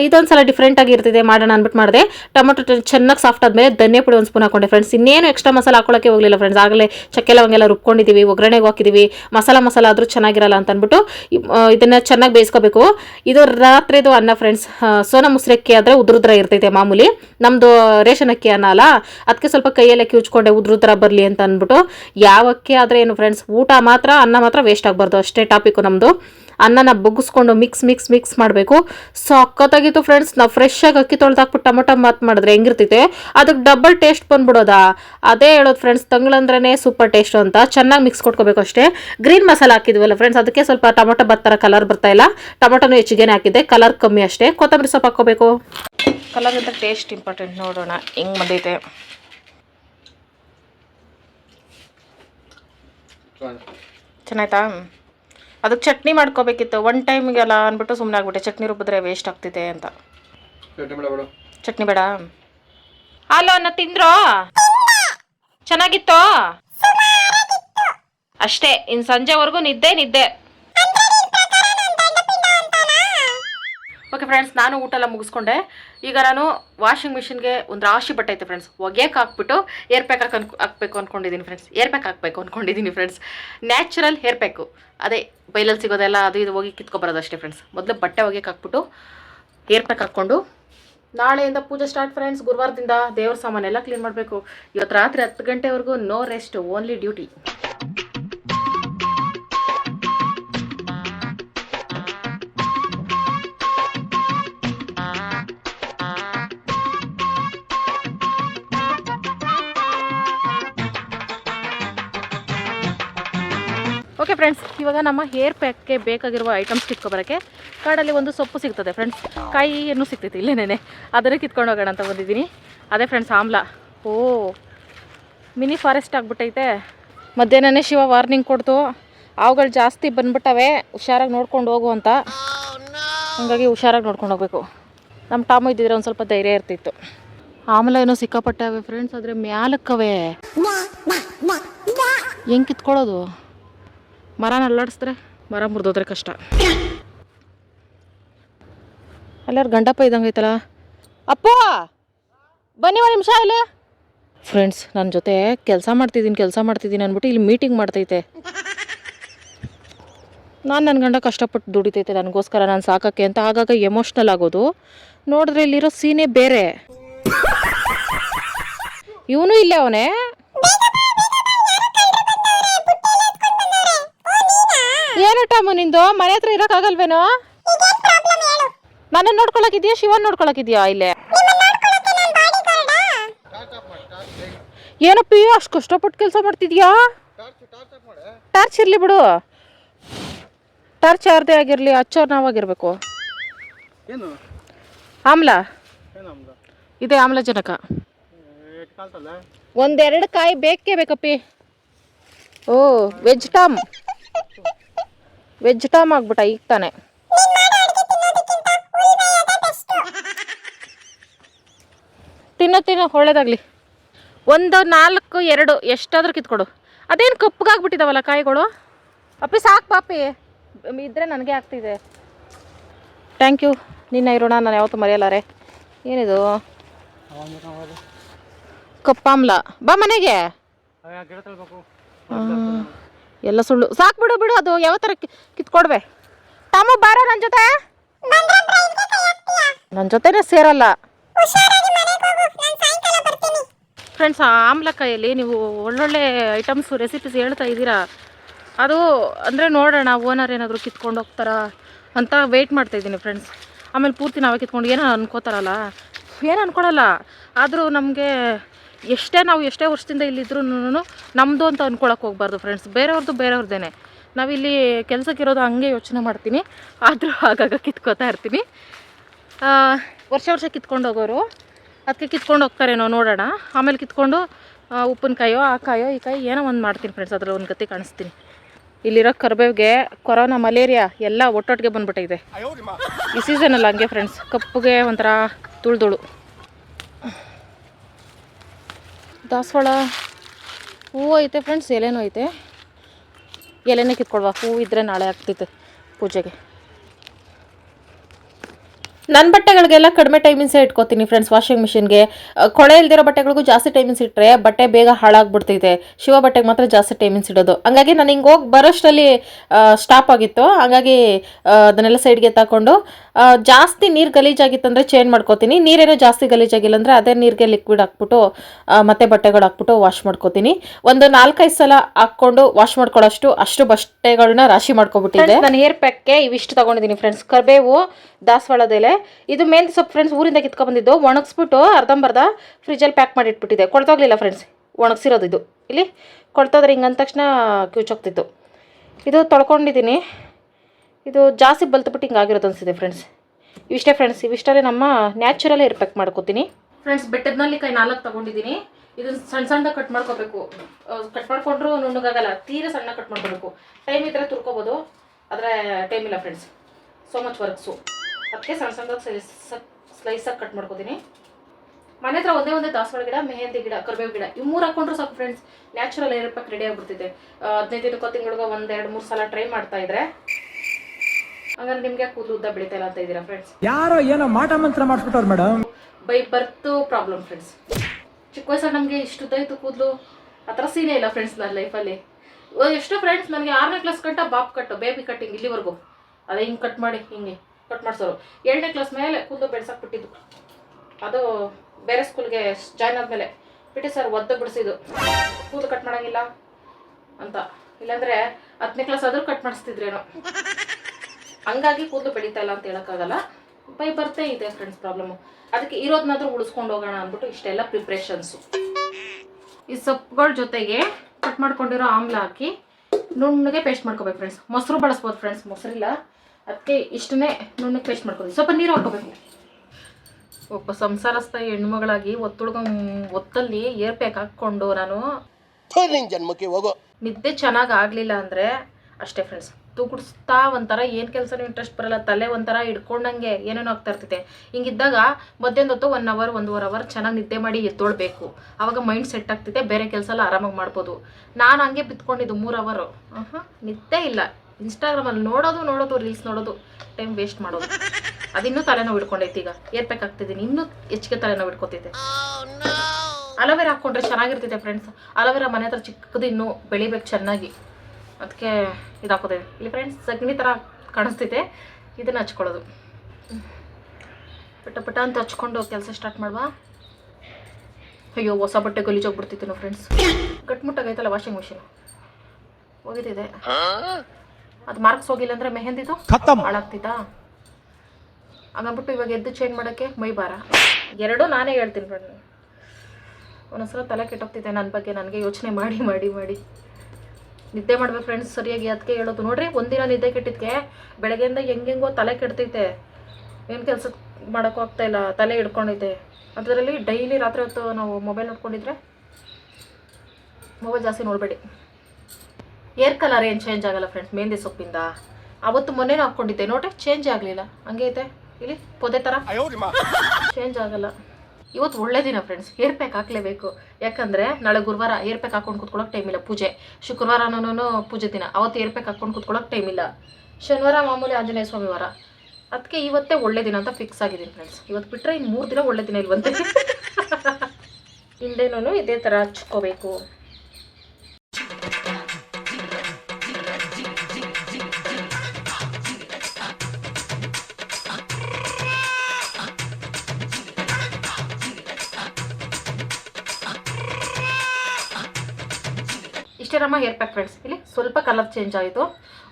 ಇದೊಂದು ಸಲ ಡಿಫ್ರೆಂಟಾಗಿ ಇರ್ತಿದೆ, ಮಾಡೋಣ ಅಂದ್ಬಿಟ್ಟು ಮಾಡಿದೆ. ಟೊಮೊಟೊ ಚೆನ್ನಾಗಿ ಸಾಫ್ಟ್ ಆದಮೇಲೆ ಧನ್ಯ ಪುಡಿ ಒಂದು ಸ್ಪೂನ್ ಹಾಕೊಂಡೆ ಫ್ರೆಂಡ್ಸ್ ಇನ್ನೇನು ಎಕ್ಸ್ಟ್ರಾ ಮಸಾಲ ಹಾಕೊಳ್ಳೋಕ್ಕೆ ಹೋಗಲಿಲ್ಲ ಫ್ರೆಂಡ್ಸ್ ಆಗಲೇ ಚಕ್ಕೆ ಲವಂಗೆಲ್ಲ ರುಬ್ಕೊಂಡಿದ್ದೀವಿ ಒಗ್ಗರಣೆಗೆ ಹಾಕಿದೀವಿ. ಮಸಾಲ ಮಸಾಲ ಆದರೂ ಚೆನ್ನಾಗಿರಲ್ಲ ಅಂತ ಅಂದ್ಬಿಟ್ಟು ಇದನ್ನ ಚೆನ್ನಾಗಿ ಬೇಯಿಸ್ಕೋಬೇಕು. ಇದು ರಾತ್ರಿದು ಅನ್ನ ಫ್ರೆಂಡ್ಸ್ ಸೋನಾ ಮುಸ್ರಕ್ಕಿ ಆದರೆ ಉದ್ರುದ್ರ ಇರ್ತೈತೆ ಮಾಮೂಲಿ. ನಮ್ಮದು ರೇಷನ್ ಅಕ್ಕಿ ಅನ್ನಲ್ಲ. ಅದಕ್ಕೆ ಸ್ವಲ್ಪ ಕೈಯಲ್ಲಿ ಅಕ್ಕಿ ಉಚ್ಕೊಂಡೆ ಉದ್ರುದ್ರ ಬರಲಿ ಅಂತ ಅಂದ್ಬಿಟ್ಟು. ಯಾವ ಅಕ್ಕಿ ಆದರೆ ಏನು ಫ್ರೆಂಡ್ಸ್ ಊಟ ಮಾತ್ರ, ಅನ್ನ ಮಾತ್ರ ವೇಸ್ಟ್ ಆಗಬಾರ್ದು. ಅಷ್ಟೇ ಟಾಪಿಕ್ಕು ನಮ್ಮದು ಅನ್ನನ ಬಗ್ಗಿಸ್ಕೊಂಡು ಮಿಕ್ಸ್ ಮಿಕ್ಸ್ ಮಿಕ್ಸ್ ಮಾಡಬೇಕು. ಸಖತ್ತಾಗಿತ್ತು ಫ್ರೆಂಡ್ಸ್ ನಾವು ಫ್ರೆಶ್ ಆಗಿ ಅಕ್ಕಿ ತೊಳೆದು ಹಾಕ್ಬಿಟ್ಟು ಟೊಮೊಟೊ ಮಾತು ಮಾಡಿದ್ರೆ ಹೆಂಗಿರ್ತೈತೆ? ಅದಕ್ಕೆ ಡಬಲ್ ಟೇಸ್ಟ್ ಬಂದ್ಬಿಡೋದಾ? ಅದೇ ಹೇಳೋದು ಫ್ರೆಂಡ್ಸ್ ತಂಗಳಂದ್ರೇ ಸೂಪರ್ ಟೇಸ್ಟ್ ಅಂತ. ಚೆನ್ನಾಗಿ ಮಿಕ್ಸ್ ಕೊಟ್ಕೋಬೇಕು ಅಷ್ಟೇ. ಗ್ರೀನ್ ಮಸಾಲ ಹಾಕಿದ್ವಲ್ಲ ಫ್ರೆಂಡ್ಸ್ ಅದಕ್ಕೆ ಸ್ವಲ್ಪ ಟೊಮೊಟೊ ಬತ್ತರ ಕಲರ್ ಬರ್ತಾ ಇಲ್ಲ. ಟೊಮೊಟೊನು ಹೆಚ್ಚಿಗೆನೇ ಹಾಕಿದ್ದೆ ಕಲರ್ ಕಮ್ಮಿ ಅಷ್ಟೇ. ಕೊತ್ತಂಬರಿ ಸೊಪ್ಪು ಹಾಕೋಬೇಕು ಕಲರ್ ಅಂತ ಟೇಸ್ಟ್ ಇಂಪಾರ್ಟೆಂಟ್ ನೋಡೋಣ ಹೆಂಗೆ ಬಂದೈತೆ. ಚೆನ್ನಾಯ್ತಾ? ಅದಕ್ಕೆ ಚಟ್ನಿ ಮಾಡ್ಕೋಬೇಕಿತ್ತು. ಒನ್ ಟೈಮಿಗೆಲ್ಲ ಅಂದ್ಬಿಟ್ಟು ಸುಮ್ಮನೆ ಆಗ್ಬಿಟ್ಟೆ. ಚಟ್ನಿ ರುಬ್ಬಿದ್ರೆ ವೇಸ್ಟ್ ಆಗ್ತಿದೆ ಅಂತ. ಚಟ್ನಿ ಬೇಡ ಹಾಲು ಅನ್ನ ತಿಂದ್ರೋ? ಚೆನ್ನಾಗಿತ್ತೋ? ಅಷ್ಟೇ ಇನ್ನು ಸಂಜೆವರೆಗೂ ನಿದ್ದೆ ನಿದ್ದೆ. ಓಕೆ ಫ್ರೆಂಡ್ಸ್ ನಾನು ಊಟ ಎಲ್ಲ ಮುಗಿಸ್ಕೊಂಡೆ. ಈಗ ನಾನು ವಾಷಿಂಗ್ ಮಿಷಿನ್ಗೆ ಒಂದು ರಾಶಿ ಬಟ್ಟೆ ಐತೆ ಫ್ರೆಂಡ್ಸ್ ಒಗೆಯಕ್ಕೆ ಹಾಕ್ಬಿಟ್ಟು ಏರ್ ಪ್ಯಾಕ್ ಹಾಕಿ ಹಾಕ್ಬೇಕು ಅಂದ್ಕೊಂಡಿದ್ದೀನಿ ಫ್ರೆಂಡ್ಸ್ ಏರ್ ಪ್ಯಾಕ್ ಹಾಕಬೇಕು ಅಂದ್ಕೊಂಡಿದ್ದೀನಿ ಫ್ರೆಂಡ್ಸ್ ನ್ಯಾಚುರಲ್ ಹೇರ್ ಪ್ಯಾಕು ಅದೇ ಬೈಲಲ್ಲಿ ಸಿಗೋದೆಲ್ಲ ಅದು ಇದು ಹೋಗಿ ಕಿತ್ಕೊಬರೋದು ಅಷ್ಟೇ ಫ್ರೆಂಡ್ಸ್ ಮೊದಲು ಬಟ್ಟೆ ಒಗೆಯಕ್ಕೆ ಹಾಕ್ಬಿಟ್ಟು ಏರ್ ಪ್ಯಾಕ್ ಹಾಕ್ಕೊಂಡು ನಾಳೆಯಿಂದ ಪೂಜೆ ಸ್ಟಾರ್ಟ್ ಫ್ರೆಂಡ್ಸ್ ಗುರುವಾರದಿಂದ ದೇವ್ರ ಸಾಮಾನೆಲ್ಲ ಕ್ಲೀನ್ ಮಾಡಬೇಕು. ಇವತ್ತು ರಾತ್ರಿ ಹತ್ತು ಗಂಟೆವರೆಗೂ no rest only duty friends ಇವಾಗ ನಮ್ಮ ಹೇರ್ ಪ್ಯಾಕ್ಗೆ ಬೇಕಾಗಿರುವ ಐಟಮ್ಸ್ ಕಿತ್ಕೊಬರೋಕ್ಕೆ ಕಾಡಲ್ಲಿ ಒಂದು ಸೊಪ್ಪು ಸಿಗ್ತದೆ ಫ್ರೆಂಡ್ಸ್ ಕಾಯಿ ಸಿಗ್ತೈತಿ ಇಲ್ಲೇನೇ ಅದನ್ನು ಅದನ್ನೇ ಕಿತ್ಕೊಂಡು ಹೋಗೋಣ ಅಂತ ಬಂದಿದ್ದೀನಿ. ಅದೇ ಫ್ರೆಂಡ್ಸ್ ಆಮ್ಲ. ಓ ಮಿನಿ ಫಾರೆಸ್ಟ್ ಆಗಿಬಿಟ್ಟೈತೆ. ಮಧ್ಯಾಹ್ನನೇ ಶಿವ ವಾರ್ನಿಂಗ್ ಕೊಡ್ತು. ಅವುಗಳು ಜಾಸ್ತಿ ಬಂದ್ಬಿಟ್ಟವೆ. ಹುಷಾರಾಗಿ ನೋಡ್ಕೊಂಡು ಹೋಗು ಅಂತ. ಹಂಗಾಗಿ ಹುಷಾರಾಗಿ ನೋಡ್ಕೊಂಡು ಹೋಗಬೇಕು. ನಮ್ಮ ಟಾಮು ಇದ್ದಿದ್ರೆ ಒಂದು ಸ್ವಲ್ಪ ಧೈರ್ಯ ಇರ್ತಿತ್ತು. ಆಮ್ಲ ಏನೋ ಸಿಕ್ಕಾಪಟ್ಟವೆ ಫ್ರೆಂಡ್ಸ್ ಆದರೆ ಮ್ಯಾಲಕ್ಕವೆ. ಹೆಂಗೆ ಕಿತ್ಕೊಳ್ಳೋದು? ಮರನ ಅಲ್ಲಾಡಿಸಿದ್ರೆ ಮರ ಮುರಿದೋದ್ರೆ ಕಷ್ಟ. ಅಲ್ಲಾರು ಗಂಡಪ್ಪ ಇದ್ದಂಗೆ ಐತಲ್ಲ? ಅಪ್ಪ! ಬನ್ನಿ ಒಂದು ನಿಮಿಷ ಇಲ್ಲಿ. ಫ್ರೆಂಡ್ಸ್ ನನ್ನ ಜೊತೆ ಕೆಲಸ ಮಾಡ್ತಿದ್ದೀನಿ ಕೆಲಸ ಮಾಡ್ತಿದ್ದೀನಿ ಅಂದ್ಬಿಟ್ಟು ಇಲ್ಲಿ ಮೀಟಿಂಗ್ ಮಾಡ್ತೈತೆ. ನಾನು ನನ್ನ ಗಂಡ ಕಷ್ಟಪಟ್ಟು ದುಡಿತೈತೆ, ನನಗೋಸ್ಕರ ನಾನು ಸಾಕಕ್ಕೆ ಅಂತ ಆಗಾಗ ಎಮೋಷ್ನಲ್ ಆಗೋದು. ನೋಡಿದ್ರೆ ಇಲ್ಲಿರೋ ಸೀನೇ ಬೇರೆ. ಇವನು ಇಲ್ಲೇ ಅವನೇ? ಏನು ಟಮ್ಮ ನಿಂದು? ಮನೆ ಹತ್ರ ಇರೋಕ್ಕಾಗಲ್ವೇನೋ ನನ್ನ ನೋಡ್ಕೊಳಕಿದ್ಯಾ ಶಿವನ್ ನೋಡ್ಕೊಳಕಿದ್ಯಾ ಇಲ್ಲೇ? ಏನಪ್ಪ ಅಷ್ಟು ಕಷ್ಟಪಟ್ಟು ಕೆಲಸ ಮಾಡ್ತಿದ್ಯಾ? ಟಾರ್ಚ್ ಇರ್ಲಿ ಬಿಡು. ಟಾರ್ಚ್ ಯಾರ್ದೇ ಆಗಿರ್ಲಿ ಹಚ್ಚೋರ್ ನಾವಾಗಿರ್ಬೇಕು ಏನು? ಆಮ್ಲ? ಇದೆ ಆಮ್ಲಜನಕ. ಒಂದೆರಡು ಕಾಯಿ ಬೇಕೇ ಬೇಕಪ್ಪಿ. ಓ ವೆಜ್ ಟಾಮ್. ವೆಜ್ ಟಾಮ್ ಆಗ್ಬಿಟ್ಟ ಈಗ ತಾನೆ. ತಿನ್ನೋ ತಿನ್ನೋ ಒಳ್ಳೇದಾಗ್ಲಿ. ಒಂದು ನಾಲ್ಕು ಎರಡು ಎಷ್ಟಾದ್ರೂ ಕಿತ್ಕೊಡು. ಅದೇನು ಕಪ್ಪಗಾಗ್ಬಿಟ್ಟಿದಾವಲ್ಲ ಕಾಯಿಗಳು? ಅಪ್ಪಿ ಸಾಕು ಪಾಪಿ. ಇದ್ರೆ ನನಗೆ ಆಗ್ತಿದೆ. ಥ್ಯಾಂಕ್ ಯು ನಿನ್ನ ಇರೋಣ ನಾನು ಯಾವತ್ತು ಮರೆಯಲ್ಲಾರೆ ಏನಿದು? ಕಪ್ಪಾಮ್ಲ. ಬಾ ಮನೆಗೆ. ಎಲ್ಲ ಸುಳ್ಳು. ಸಾಕು ಬಿಡು ಬಿಡು, ಅದು ಯಾವ ಥರ ಕಿ- ಕಿತ್ಕೊಡ್ವೆ? ತಾಮ ಬಾರ ನನ್ನ ಜೊತೆ? ನನ್ನ ಜೊತೆನೇ ಸೇರಲ್ಲ. ಫ್ರೆಂಡ್ಸ್ ಆಮ್ಲಕಾಯಲ್ಲಿ ನೀವು ಒಳ್ಳೊಳ್ಳೆ ಐಟಮ್ಸು ರೆಸಿಪೀಸ್ ಹೇಳ್ತಾ ಇದ್ದೀರಾ. ಅದು ಅಂದರೆ ನೋಡೋಣ ಓನರ್ ಏನಾದರೂ ಕಿತ್ಕೊಂಡು ಹೋಗ್ತಾರಾ ಅಂತ ವೆಯ್ಟ್ ಮಾಡ್ತಾ ಇದ್ದೀನಿ ಫ್ರೆಂಡ್ಸ್ ಆಮೇಲೆ ಪೂರ್ತಿ ನಾವೇ ಕಿತ್ಕೊಂಡು ಏನೋ ಅನ್ಕೋತಾರಲ್ಲ? ಏನು ಅನ್ಕೊಳಲ್ಲ. ಆದರೂ ನಮಗೆ ಎಷ್ಟೇ ನಾವು ಎಷ್ಟೇ ವರ್ಷದಿಂದ ಇಲ್ಲಿದ್ರೂ ನಮ್ಮದು ಅಂತ ಅಂದ್ಕೊಳಕ್ಕೆ ಹೋಗ್ಬಾರ್ದು ಫ್ರೆಂಡ್ಸ್ ಬೇರೆಯವ್ರದ್ದು ಬೇರೆಯವ್ರದ್ದೇನೆ ನಾವಿಲ್ಲಿ ಕೆಲಸಕ್ಕಿರೋದು ಹಂಗೆ ಯೋಚನೆ ಮಾಡ್ತೀನಿ. ಆದರೂ ಆಗಾಗ ಕಿತ್ಕೋತಾ ಇರ್ತೀನಿ. ವರ್ಷ ವರ್ಷ ಕಿತ್ಕೊಂಡು ಹೋಗೋರು. ಅದಕ್ಕೆ ಕಿತ್ಕೊಂಡು ಹೋಗ್ತಾರೇನೋ ನೋಡೋಣ. ಆಮೇಲೆ ಕಿತ್ಕೊಂಡು ಉಪ್ಪಿನಕಾಯೋ ಆ ಕಾಯೋ ಈ ಕಾಯಿ ಏನೋ ಒಂದು ಮಾಡ್ತೀನಿ ಫ್ರೆಂಡ್ಸ್ ಅದರಲ್ಲಿ ಒಂದು ಗತಿ ಕಾಣಿಸ್ತೀನಿ. ಇಲ್ಲಿರೋ ಕರ್ಬೇವ್ಗೆ ಕೊರೋನಾ ಮಲೇರಿಯಾ ಎಲ್ಲ ಒಟ್ಟೊಟ್ಟಿಗೆ ಬಂದ್ಬಿಟ್ಟಿದೆ ಈ ಸೀಸನಲ್ಲ ಹಂಗೆ ಫ್ರೆಂಡ್ಸ್ ಕಪ್ಪುಗೆ ಒಂಥರ ತುಳ್ದುಳು. ದಾಸವಾಳ ಹೂವು ಐತೆ ಫ್ರೆಂಡ್ಸ್ ಎಲೆನೂ ಐತೆ. ಎಲೆನೇ ಕಿತ್ಕೊಳ್ಬೇಕು ಹೂವು ಇದ್ದರೆ ನಾಳೆ ಆಗ್ತಿತ್ತು ಪೂಜೆಗೆ. ನನ್ನ ಬಟ್ಟೆಗಳಿಗೆಲ್ಲ ಕಡಿಮೆ ಟೈಮಿಂಗ್ಸೇ ಇಟ್ಕೋತೀನಿ ಫ್ರೆಂಡ್ಸ್ ವಾಷಿಂಗ್ ಮಿಷಿನ್ಗೆ ಕೊಳೆ ಇಲ್ದಿರೋ ಬಟ್ಟೆಗಳಿಗೂ ಜಾಸ್ತಿ ಟೈಮಿಂಗ್ಸ್ ಇಟ್ಟರೆ ಬಟ್ಟೆ ಬೇಗ ಹಾಳಾಗ್ಬಿಡ್ತೈತೆ. ಶಿವ ಬಟ್ಟೆಗೆ ಮಾತ್ರ ಜಾಸ್ತಿ ಟೈಮಿಂಗ್ಸ್ ಇಡೋದು. ಹಂಗಾಗಿ ನಾನು ಹಿಂಗೆ ಹೋಗಿ ಬರೋಷ್ಟರಲ್ಲಿ ಸ್ಟಾಪ್ ಆಗಿತ್ತು. ಹಂಗಾಗಿ ಅದನ್ನೆಲ್ಲ ಸೈಡ್ಗೆ ತಗೊಂಡು ಜಾಸ್ತಿ ನೀರು ಗಲೀಜಾಗಿತ್ತಂದರೆ ಚೇಂಜ್ ಮಾಡ್ಕೋತೀನಿ. ನೀರೇನೋ ಜಾಸ್ತಿ ಗಲೀಜಾಗಿಲ್ಲ ಅಂದರೆ ಅದೇ ನೀರಿಗೆ ಲಿಕ್ವಿಡ್ ಹಾಕ್ಬಿಟ್ಟು ಮತ್ತೆ ಬಟ್ಟೆಗಳು ಹಾಕ್ಬಿಟ್ಟು ವಾಶ್ ಮಾಡ್ಕೋತೀನಿ. ಒಂದು ನಾಲ್ಕೈದು ಸಲ ಹಾಕ್ಕೊಂಡು ವಾಶ್ ಮಾಡ್ಕೊಳ್ಳೋಷ್ಟು ಅಷ್ಟು ಬಟ್ಟೆಗಳನ್ನ ರಾಶಿ ಮಾಡ್ಕೊಬಿಟ್ಟಿದ್ದೆ ನಾನು ಹೇರ್ ಪ್ಯಾಕ್ಗೆ ಇವಿಷ್ಟು ತಗೊಂಡಿದ್ದೀನಿ ಫ್ರೆಂಡ್ಸ್ ಕರ್ಬೇವು, ದಾಸವಾಳದ ಎಲೆ ಇದು ಮೆಂತ್ಯ ಸೊಪ್ಪು ಫ್ರೆಂಡ್ಸ್ ಊರಿಂದ ಕಿತ್ಕೊಂಡ್ಬಂದಿದ್ದು ಒಣಗಿಸ್ಬಿಟ್ಟು ಅರ್ಧಂಬರ್ಧ ಫ್ರಿಜ್ಜಲ್ಲಿ ಪ್ಯಾಕ್ ಮಾಡಿಟ್ಬಿಟ್ಟಿದೆ. ಕೊಳ್ತೋಗ್ಲಿಲ್ಲ ಫ್ರೆಂಡ್ಸ್ ಒಣಗಿಸಿರೋದು ಇದು. ಇಲ್ಲಿ ಕೊಳ್ತೋದ್ರೆ ಹಿಂಗೆ ಅಂದ ತಕ್ಷಣ ಕ್ಯೂಚೋಗ್ತಿತ್ತು. ಇದು ತೊಳ್ಕೊಂಡಿದ್ದೀನಿ. ಇದು ಜಾಸ್ತಿ ಬಲ್ತ್ಬಿಟ್ಟು ಹಿಂಗೆ ಆಗಿರೋದು ಅನಿಸಿದೆ ಫ್ರೆಂಡ್ಸ್ ಇವಿಷ್ಟೇ ಫ್ರೆಂಡ್ಸ್ ಇವಿಷ್ಟಲ್ಲೇ ನಮ್ಮ ನ್ಯಾಚುರಲ್ ಹೇರ್ ಪ್ಯಾಕ್ ಮಾಡ್ಕೋತೀನಿ. ಫ್ರೆಂಡ್ಸ್ ಬೆಟ್ಟದಲ್ಲಿ ಕೈ ನಾಲ್ಕು ತೊಗೊಂಡಿದ್ದೀನಿ. ಇದನ್ನ ಸಣ್ಣ ಸಣ್ಣ ಕಟ್ ಮಾಡ್ಕೋಬೇಕು. ಕಟ್ ಮಾಡ್ಕೊಂಡ್ರು ನುಣ್ಣಗಾಗಲ್ಲ. ತೀರಾ ಸಣ್ಣ ಕಟ್ ಮಾಡ್ಕೋಬೇಕು. ಟೈಮ್ ಇದ್ರೆ ತುರ್ಕೋಬೋದು. ಆದರೆ ಟೈಮ್ ಇಲ್ಲ ಫ್ರೆಂಡ್ಸ್ ಸೋ ಮಚ್ ವರ್ಕ್ಸು ಅದಕ್ಕೆ ಸಣ್ಣ ಸಣ್ಣದಾಗಿ ಸ್ಲೈಸ್ ಸ್ಲೈಸಾಗಿ ಕಟ್ ಮಾಡ್ಕೋತೀನಿ. ಮನೆ ಹತ್ರ ಒಂದೇ ಒಂದೇ ದಾಸವಾಳ ಗಿಡ ಮೆಹಂದಿ ಗಿಡ ಕರಿಬೇವು ಗಿಡ ಇವು ಮೂರು ಹಾಕೊಂಡ್ರು ಸಾಕು friends natural hair pack ready ಆಗಿಬಿಡ್ತಿದೆ. ಹದಿನೈದು ದಿನಕ್ಕೋ ತಿಂಗಳಿಗೆ ಒಂದು ಎರಡು ಮೂರು ಸಲ ಟ್ರೈ ಮಾಡ್ತಾ ಇದ್ರೆ ಹಂಗಾರೆ ನಿಮ್ಗೆ ಕೂದಲು ಉದ್ದ ಬೆಳಿತಾ ಇಲ್ಲ ಅಂತ ಇದ್ದೀರಾ ಫ್ರೆಂಡ್ಸ್ ಯಾರೋ ಏನೋ ಮಾಟ ಮಂತ್ರ ಮಾಡಿಸ್ಬಿಟ್ಟವ್ರು madam by birth problem friends ಚಿಕ್ಕ ವಯಸ್ಸಲ್ಲಿ ನಮಗೆ ಇಷ್ಟು ಉದ್ದ ಇತ್ತು ಕೂದಲು ಆ ಥರ ಸೀನೇ ಇಲ್ಲ ಫ್ರೆಂಡ್ಸ್ ನನ್ನ ಲೈಫಲ್ಲಿ ಎಷ್ಟೋ ಫ್ರೆಂಡ್ಸ್ ನನಗೆ ಆರನೇ ಕ್ಲಾಸ್ ಕಟ್ಟ ಬಾಪ್ ಕಟ್ಟು ಬೇಬಿ ಕಟ್ಟಿಂಗ್ ಇಲ್ಲಿವರೆಗೂ. ಅದೇ ಹಿಂಗೆ ಕಟ್ ಮಾಡಿ ಹಿಂಗೆ. ಕಟ್ ಮಾಡಿಸೋರು. ಏಳನೇ ಕ್ಲಾಸ್ ಮೇಲೆ ಕೂದಲು ಬೆಳ್ಸಕ್ಕೆ ಬಿಟ್ಟಿದ್ದು ಅದು ಬೇರೆ ಸ್ಕೂಲ್ಗೆ ಜಾಯ್ನ್ ಆದಮೇಲೆ. ಪಿ ಟಿ ಸರ್ ಒದ್ದು ಬಿಡಿಸಿದ್ದು. ಕೂದಲು ಕಟ್ ಮಾಡೋಂಗಿಲ್ಲ ಅಂತ. ಇಲ್ಲಾಂದರೆ ಹತ್ತನೇ ಕ್ಲಾಸ್ ಆದರೂ ಕಟ್ ಮಾಡಿಸ್ತಿದ್ರೇನೋ. ಹಂಗಾಗಿ ಕೂದಲು ಬೆಳೀತಾ ಇಲ್ಲ ಅಂತ ಹೇಳೋಕ್ಕಾಗಲ್ಲ. ಬೈ ಬರ್ತೇ ಇದೆ ಫ್ರೆಂಡ್ಸ್ ಪ್ರಾಬ್ಲಮ್ಮು ಅದಕ್ಕೆ ಇರೋದನ್ನಾದ್ರೂ ಉಳಿಸ್ಕೊಂಡು ಹೋಗೋಣ ಅಂದ್ಬಿಟ್ಟು ಇಷ್ಟೆಲ್ಲ ಪ್ರಿಪ್ರೇಷನ್ಸು ಈ ಸೊಪ್ಪುಗಳ ಜೊತೆಗೆ ಕಟ್ ಮಾಡ್ಕೊಂಡಿರೋ ಆಮ್ಲ ಹಾಕಿ ನುಣ್ಣಗೆ ಪೇಸ್ಟ್ ಮಾಡ್ಕೋಬೇಕು ಫ್ರೆಂಡ್ಸ್ ಮೊಸರು ಬಳಸ್ಬೋದು ಫ್ರೆಂಡ್ಸ್ ಮೊಸರಿಲ್ಲ. ಅದಕ್ಕೆ ಇಷ್ಟನ್ನೇ ನುಣ್ಣಗೆ ಪೇಸ್ಟ್ ಮಾಡ್ಕೊಂಡು ಸ್ವಲ್ಪ ನೀರು ಹಾಕೋಬೇಕು ಒಬ್ಬ ಸಂಸಾರಸ್ಥ ಹೆಣ್ಮಗಳಾಗಿ ಒತ್ತುಳ್ಗ ಒತ್ತಲ್ಲಿ ಏರ್ ಪ್ಯಾಕ್ ಹಾಕ್ಕೊಂಡು ನಾನು ನಿನ್ ಜನ್ಮಕ್ಕೆ ಹೋಗೋ. ನಿದ್ದೆ ಚೆನ್ನಾಗಿ ಆಗಲಿಲ್ಲ ಅಂದ್ರೆ ಅಷ್ಟೇ ಫ್ರೆಂಡ್ಸ್ ತೂಗುಡಿಸ್ತಾ ಒಂಥರ ಏನು ಕೆಲಸನೂ ಇಂಟ್ರೆಸ್ಟ್ ಬರಲ್ಲ. ತಲೆ ಒಂಥರ ಹಿಡ್ಕೊಂಡಂಗೆ ಏನೇನೋ ಆಗ್ತಾ ಇರ್ತೈತೆ. ಹಿಂಗಿದ್ದಾಗ ಮಧ್ಯಾಹ್ನ ಹೊತ್ತು ಒನ್ ಅವರ್ ಒಂದೂವರೆ ಅವರ್ ಚೆನ್ನಾಗಿ ನಿದ್ದೆ ಮಾಡಿ ಎದ್ದೊಳ್ಬೇಕು. ಆವಾಗ ಮೈಂಡ್ ಸೆಟ್ ಆಗ್ತೈತೆ ಬೇರೆ ಕೆಲಸ ಎಲ್ಲ ಆರಾಮಾಗಿ ಮಾಡ್ಬೋದು. ನಾನು ಹಂಗೆ ಬಿತ್ಕೊಂಡಿದ್ದು ಮೂರು ಅವರು ಹಾಂ ನಿದ್ದೆ ಇಲ್ಲ. ಇನ್ಸ್ಟಾಗ್ರಾಮಲ್ಲಿ ನೋಡೋದು ನೋಡೋದು ರೀಲ್ಸ್ ನೋಡೋದು ಟೈಮ್ ವೇಸ್ಟ್ ಮಾಡೋದು. ಅದಿನ್ನೂ ತಲೆನೋವು ಇಟ್ಕೊಂಡೈತಿ ಈಗ. ಏರ್ಬೇಕಾಗ್ತಿದ್ದೀನಿ ಇನ್ನೂ ಹೆಚ್ಚಿಗೆ ತಲೆನೋವು ಇಟ್ಕೊತಿದ್ದೆ ಅಲೋವೆರಾ ಹಾಕ್ಕೊಂಡ್ರೆ ಚೆನ್ನಾಗಿರ್ತೈತೆ ಫ್ರೆಂಡ್ಸ್ ಅಲೋವೆರಾ ಮನೆ ಹತ್ರ ಚಿಕ್ಕದು ಇನ್ನೂ ಬೆಳಿಬೇಕು ಚೆನ್ನಾಗಿ. ಅದಕ್ಕೆ ಇದು ಇಲ್ಲಿ ಫ್ರೆಂಡ್ಸ್ ಸಗಣಿ ಥರ ಕಾಣಿಸ್ತಿದೆ. ಇದನ್ನು ಹಚ್ಕೊಳ್ಳೋದು. ಪಟ ಪಟ ಅಂತ ಹಚ್ಕೊಂಡು ಕೆಲಸ ಸ್ಟಾರ್ಟ್ ಮಾಡುವ. ಅಯ್ಯೋ, ಹೊಸ ಬಟ್ಟೆ ಗಲೀಜೋಗ್ಬಿಡ್ತಿತ್ತು ಫ್ರೆಂಡ್ಸ್ ಗಟ್ಮುಟ್ಟಾಗೈತಲ್ಲ ವಾಷಿಂಗ್ ಮಿಷಿನ್ ಹೋಗಿದ್ದಿದೆ. ಅದು ಮಾರ್ಕ್ಸ್ ಹೋಗಿಲ್ಲ ಅಂದರೆ ಮೆಹಂದಿದು? ಹಾಳಾಗ್ತಿತ್ತಾ ಹಂಗಂದ್ಬಿಟ್ಟು ಇವಾಗ ಎದ್ದು ಚೇಂಜ್ ಮಾಡೋಕ್ಕೆ ಮೈ ಭಾರ. ಎರಡು ನಾನೇ ಹೇಳ್ತೀನಿ ಫ್ರೆಂಡ್ ಒಂದೊಂದ್ಸಲ ತಲೆ ಕೆಟ್ಟೋಗ್ತಿದ್ದೆ ನನ್ನ ಬಗ್ಗೆ ನನಗೆ ಯೋಚನೆ ಮಾಡಿ ಮಾಡಿ ಮಾಡಿ. ನಿದ್ದೆ ಮಾಡ್ಬೇಕು ಫ್ರೆಂಡ್ಸ್ ಸರಿಯಾಗಿ ಅದಕ್ಕೆ ಹೇಳೋದು. ನೋಡ್ರಿ ಒಂದಿನ ನಿದ್ದೆ ಕೆಟ್ಟಿದ್ಕೆ ಬೆಳಗ್ಗೆಯಿಂದ ಹೆಂಗೆಂಗೋ ತಲೆ ಕೆಡ್ತೈತೆ ಏನು ಕೆಲಸ ಮಾಡೋಕ್ಕೂ ಇಲ್ಲ ತಲೆ ಹಿಡ್ಕೊಂಡೈತೆ ಅದರಲ್ಲಿ ಡೈಲಿ ರಾತ್ರಿ ಹೊತ್ತು ನಾವು ಮೊಬೈಲ್ ನೋಡ್ಕೊಂಡಿದ್ರೆ ಮೊಬೈಲ್ ಜಾಸ್ತಿ ನೋಡಬೇಡಿ. ಏರ್ ಕಲರ್ ಏನು ಚೇಂಜ್ ಆಗಲ್ಲ ಫ್ರೆಂಡ್ಸ್ ಮೆಹಂದಿ ಸೊಪ್ಪಿಂದ. ಅವತ್ತು ಮೊನ್ನೆನೂ ಹಾಕ್ಕೊಂಡಿದ್ದೆ ನೋಡ್ರಿ ಚೇಂಜ್ ಆಗಲಿಲ್ಲ. ಹಂಗೆ ಐತೆ ಇಲ್ಲಿ ಪೊದೆ ಥರ ಚೇಂಜ್ ಆಗಲ್ಲ. ಇವತ್ತು ಒಳ್ಳೆ ದಿನ ಫ್ರೆಂಡ್ಸ್ ಏರ್ ಪ್ಯಾಕ್ ಹಾಕ್ಲೇಬೇಕು. ಯಾಕಂದರೆ ನಾಳೆ ಗುರುವಾರ ಏರ್ ಪ್ಯಾಕ್ ಹಾಕೊಂಡು ಕುತ್ಕೊಳ್ಳೋಕೆ ಟೈಮ್ ಇಲ್ಲ ಪೂಜೆ. ಶುಕ್ರವಾರನೂ ಪೂಜೆ ದಿನ. ಅವತ್ತು ಏರ್ ಪ್ಯಾಕ್ ಹಾಕೊಂಡು ಕುತ್ಕೊಳ್ಳೋಕೆ ಟೈಮ್ ಇಲ್ಲ. ಶನಿವಾರ ಮಾಮೂಲಿ ಆಂಜನೇಯ ಸ್ವಾಮಿ ವಾರ. ಅದಕ್ಕೆ ಇವತ್ತೇ ಒಳ್ಳೆ ದಿನ ಅಂತ ಫಿಕ್ಸ್ ಆಗಿದ್ದೀನಿ ಫ್ರೆಂಡ್ಸ್ ಇವತ್ತು ಬಿಟ್ಟರೆ ಇನ್ನು ಮೂರು ದಿನ ಒಳ್ಳೆ ದಿನ ಇಲ್ವಂತೆ. <laughs> ಹಿಂದೆನೂ ಇದೇ ಥರ ಹಚ್ಕೋಬೇಕು. ನಮ್ಮ ಹೇರ್ ಪ್ಯಾಕ್ ಫ್ರೆಂಡ್ಸ್ ಇಲ್ಲಿ ಸ್ವಲ್ಪ ಕಲರ್ ಚೇಂಜ್ ಆಯಿತು.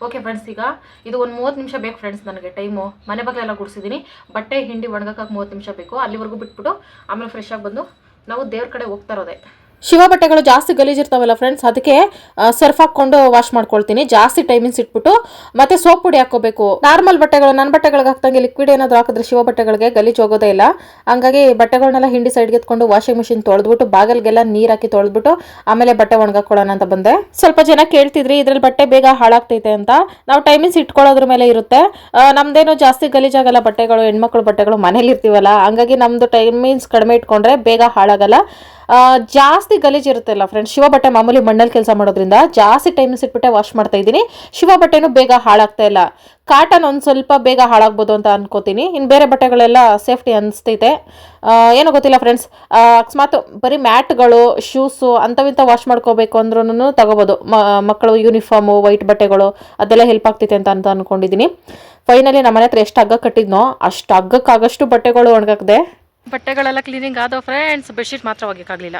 ಓಕೆ ಫ್ರೆಂಡ್ಸ್ ಈಗ ಇದು ಒಂದು ಮೂವತ್ತು ನಿಮಿಷ ಬೇಕು ಫ್ರೆಂಡ್ಸ್ ನನಗೆ ಟೈಮು ಮನೆ ಬಗ್ಲೆಲ್ಲ ಗುಡಿಸಿದ್ದೀನಿ ಬಟ್ಟೆ, ಹಿಂಡಿ ಒಣಗಕ್ಕೆ ಮೂವತ್ತು ನಿಮಿಷ ಬೇಕು. ಅಲ್ಲಿವರೆಗೂ ಬಿಟ್ಬಿಟ್ಟು ಆಮೇಲೆ ಫ್ರೆಶ್ ಆಗಿ ಬಂದು ನಾವು ದೇವ್ರ ಕಡೆ ಹೋಗ್ತಾ ಇರೋದೆ. ಶಿವ ಬಟ್ಟೆಗಳು ಜಾಸ್ತಿ ಗಲೀಜಿರ್ತಾವಲ್ಲ ಫ್ರೆಂಡ್ಸ್ ಅದಕ್ಕೆ ಸರ್ಫ್ ಹಾಕೊಂಡು ವಾಶ್ ಮಾಡ್ಕೊಳ್ತೀನಿ. ಜಾಸ್ತಿ ಟೈಮಿಂಗ್ಸ್ ಇಟ್ಬಿಟ್ಟು, ಮತ್ತೆ ಸೋಪ್ ಪುಡಿ ಹಾಕೋಬೇಕು ನಾರ್ಮಲ್ ಬಟ್ಟೆಗಳು ನನ್ನ ಬಟ್ಟೆಗಳಿಗೆ ಹಾಕ್ದಂಗೆ ಲಿಕ್ವಿಡ್ ಏನಾದ್ರು ಹಾಕಿದ್ರೆ ಶಿವ ಬಟ್ಟೆಗಳಿಗೆ ಗಲೀಜ್ ಹೋಗೋದೇ ಇಲ್ಲ. ಹಂಗಾಗಿ ಬಟ್ಟೆಗಳನ್ನೆಲ್ಲ ಹಿಂಡಿ ಸೈಡ್ಗೆ ಎತ್ಕೊಂಡು ವಾಷಿಂಗ್ ಮಿಷಿನ್ ತೊಳೆದ್ಬಿಟ್ಟು, ಬಾಗಲ್ಗೆಲ್ಲ ನೀರ್ ಹಾಕಿ ತೊಳೆದ್ಬಿಟ್ಟು, ಆಮೇಲೆ ಬಟ್ಟೆ ಒಣಗಾಕೊಳ್ಳೋಣ ಅಂತ ಬಂದೆ. ಸ್ವಲ್ಪ ಜನ ಕೇಳ್ತಿದ್ರಿ, ಇದ್ರಲ್ಲಿ ಬಟ್ಟೆ ಬೇಗ ಹಾಳಾಗ್ತೈತೆ ಅಂತ. ನಾವು ಟೈಮಿಂಗ್ಸ್ ಇಟ್ಕೊಳ್ಳೋದ್ರ ಮೇಲೆ ಇರುತ್ತೆ. ನಮ್ದೇನು ಜಾಸ್ತಿ ಗಲೀಜಾಗಲ್ಲ ಬಟ್ಟೆಗಳು, ಹೆಣ್ಮಕ್ಳು ಬಟ್ಟೆಗಳು ಮನೇಲಿ ಇರ್ತೀವಲ್ಲ ಹಂಗಾಗಿ ನಮ್ದು ಟೈಮಿಂಗ್ಸ್ ಕಡಿಮೆ ಇಟ್ಕೊಂಡ್ರೆ ಬೇಗ ಹಾಳಾಗಲ್ಲ. ಜಾಸ್ತಿ ಗಲೀಜ್ ಇರುತ್ತಲ್ಲ ಫ್ರೆಂಡ್ಸ್ ಶಿವ ಬಟ್ಟೆ ಮಾಮೂಲಿ ಮಣ್ಣಲ್ಲಿ ಕೆಲಸ ಮಾಡೋದ್ರಿಂದ ಜಾಸ್ತಿ ಟೈಮ್ ಇಟ್ಬಿಟ್ಟೆ ವಾಶ್ ಮಾಡ್ತಾ ಇದ್ದೀನಿ. ಶಿವ ಬಟ್ಟೆನೂ ಬೇಗ ಹಾಳಾಗ್ತಾ ಇಲ್ಲ. ಕಾಟನ್ ಒಂದು ಸ್ವಲ್ಪ ಬೇಗ ಹಾಳಾಗ್ಬೋದು ಅಂತ ಅನ್ಕೋತೀನಿ. ಇನ್ನು ಬೇರೆ ಬಟ್ಟೆಗಳೆಲ್ಲ ಸೇಫ್ಟಿ ಅನಿಸ್ತೈತೆ. ಏನೋ ಗೊತ್ತಿಲ್ಲ ಫ್ರೆಂಡ್ಸ್ ಅಕಸ್ಮಾತ್ ಬರೀ ಮ್ಯಾಟ್ಗಳು ಶೂಸು ಅಂಥವಿಂಥ ವಾಶ್ ಮಾಡ್ಕೋಬೇಕು ಅಂದ್ರೂ ತಗೋಬೋದು. ಮಕ್ಕಳು ಯೂನಿಫಾರ್ಮು ವೈಟ್ ಬಟ್ಟೆಗಳು ಅದೆಲ್ಲ ಹೆಲ್ಪ್ ಆಗ್ತೈತೆ ಅಂತ ಅಂತ ಅಂದ್ಕೊಂಡಿದ್ದೀನಿ ಫೈನಲಿ ನಮ್ಮ ಮನೆ ಹತ್ರ ಎಷ್ಟು ಹಗ್ಗ ಕಟ್ಟಿದ್ನೋ ಅಷ್ಟು ಹಗ್ಗಕ್ಕಾಗಷ್ಟು ಬಟ್ಟೆಗಳು ಒಣಗಾಕ್ದೆ. ಬಟ್ಟೆಗಳೆಲ್ಲ ಕ್ಲೀನಿಂಗ್ ಆದವು ಫ್ರೆಂಡ್ಸ್ ಬೆಡ್ಶೀಟ್ ಮಾತ್ರ ಒಗ್ಯಕ್ಕಾಗಲಿಲ್ಲ.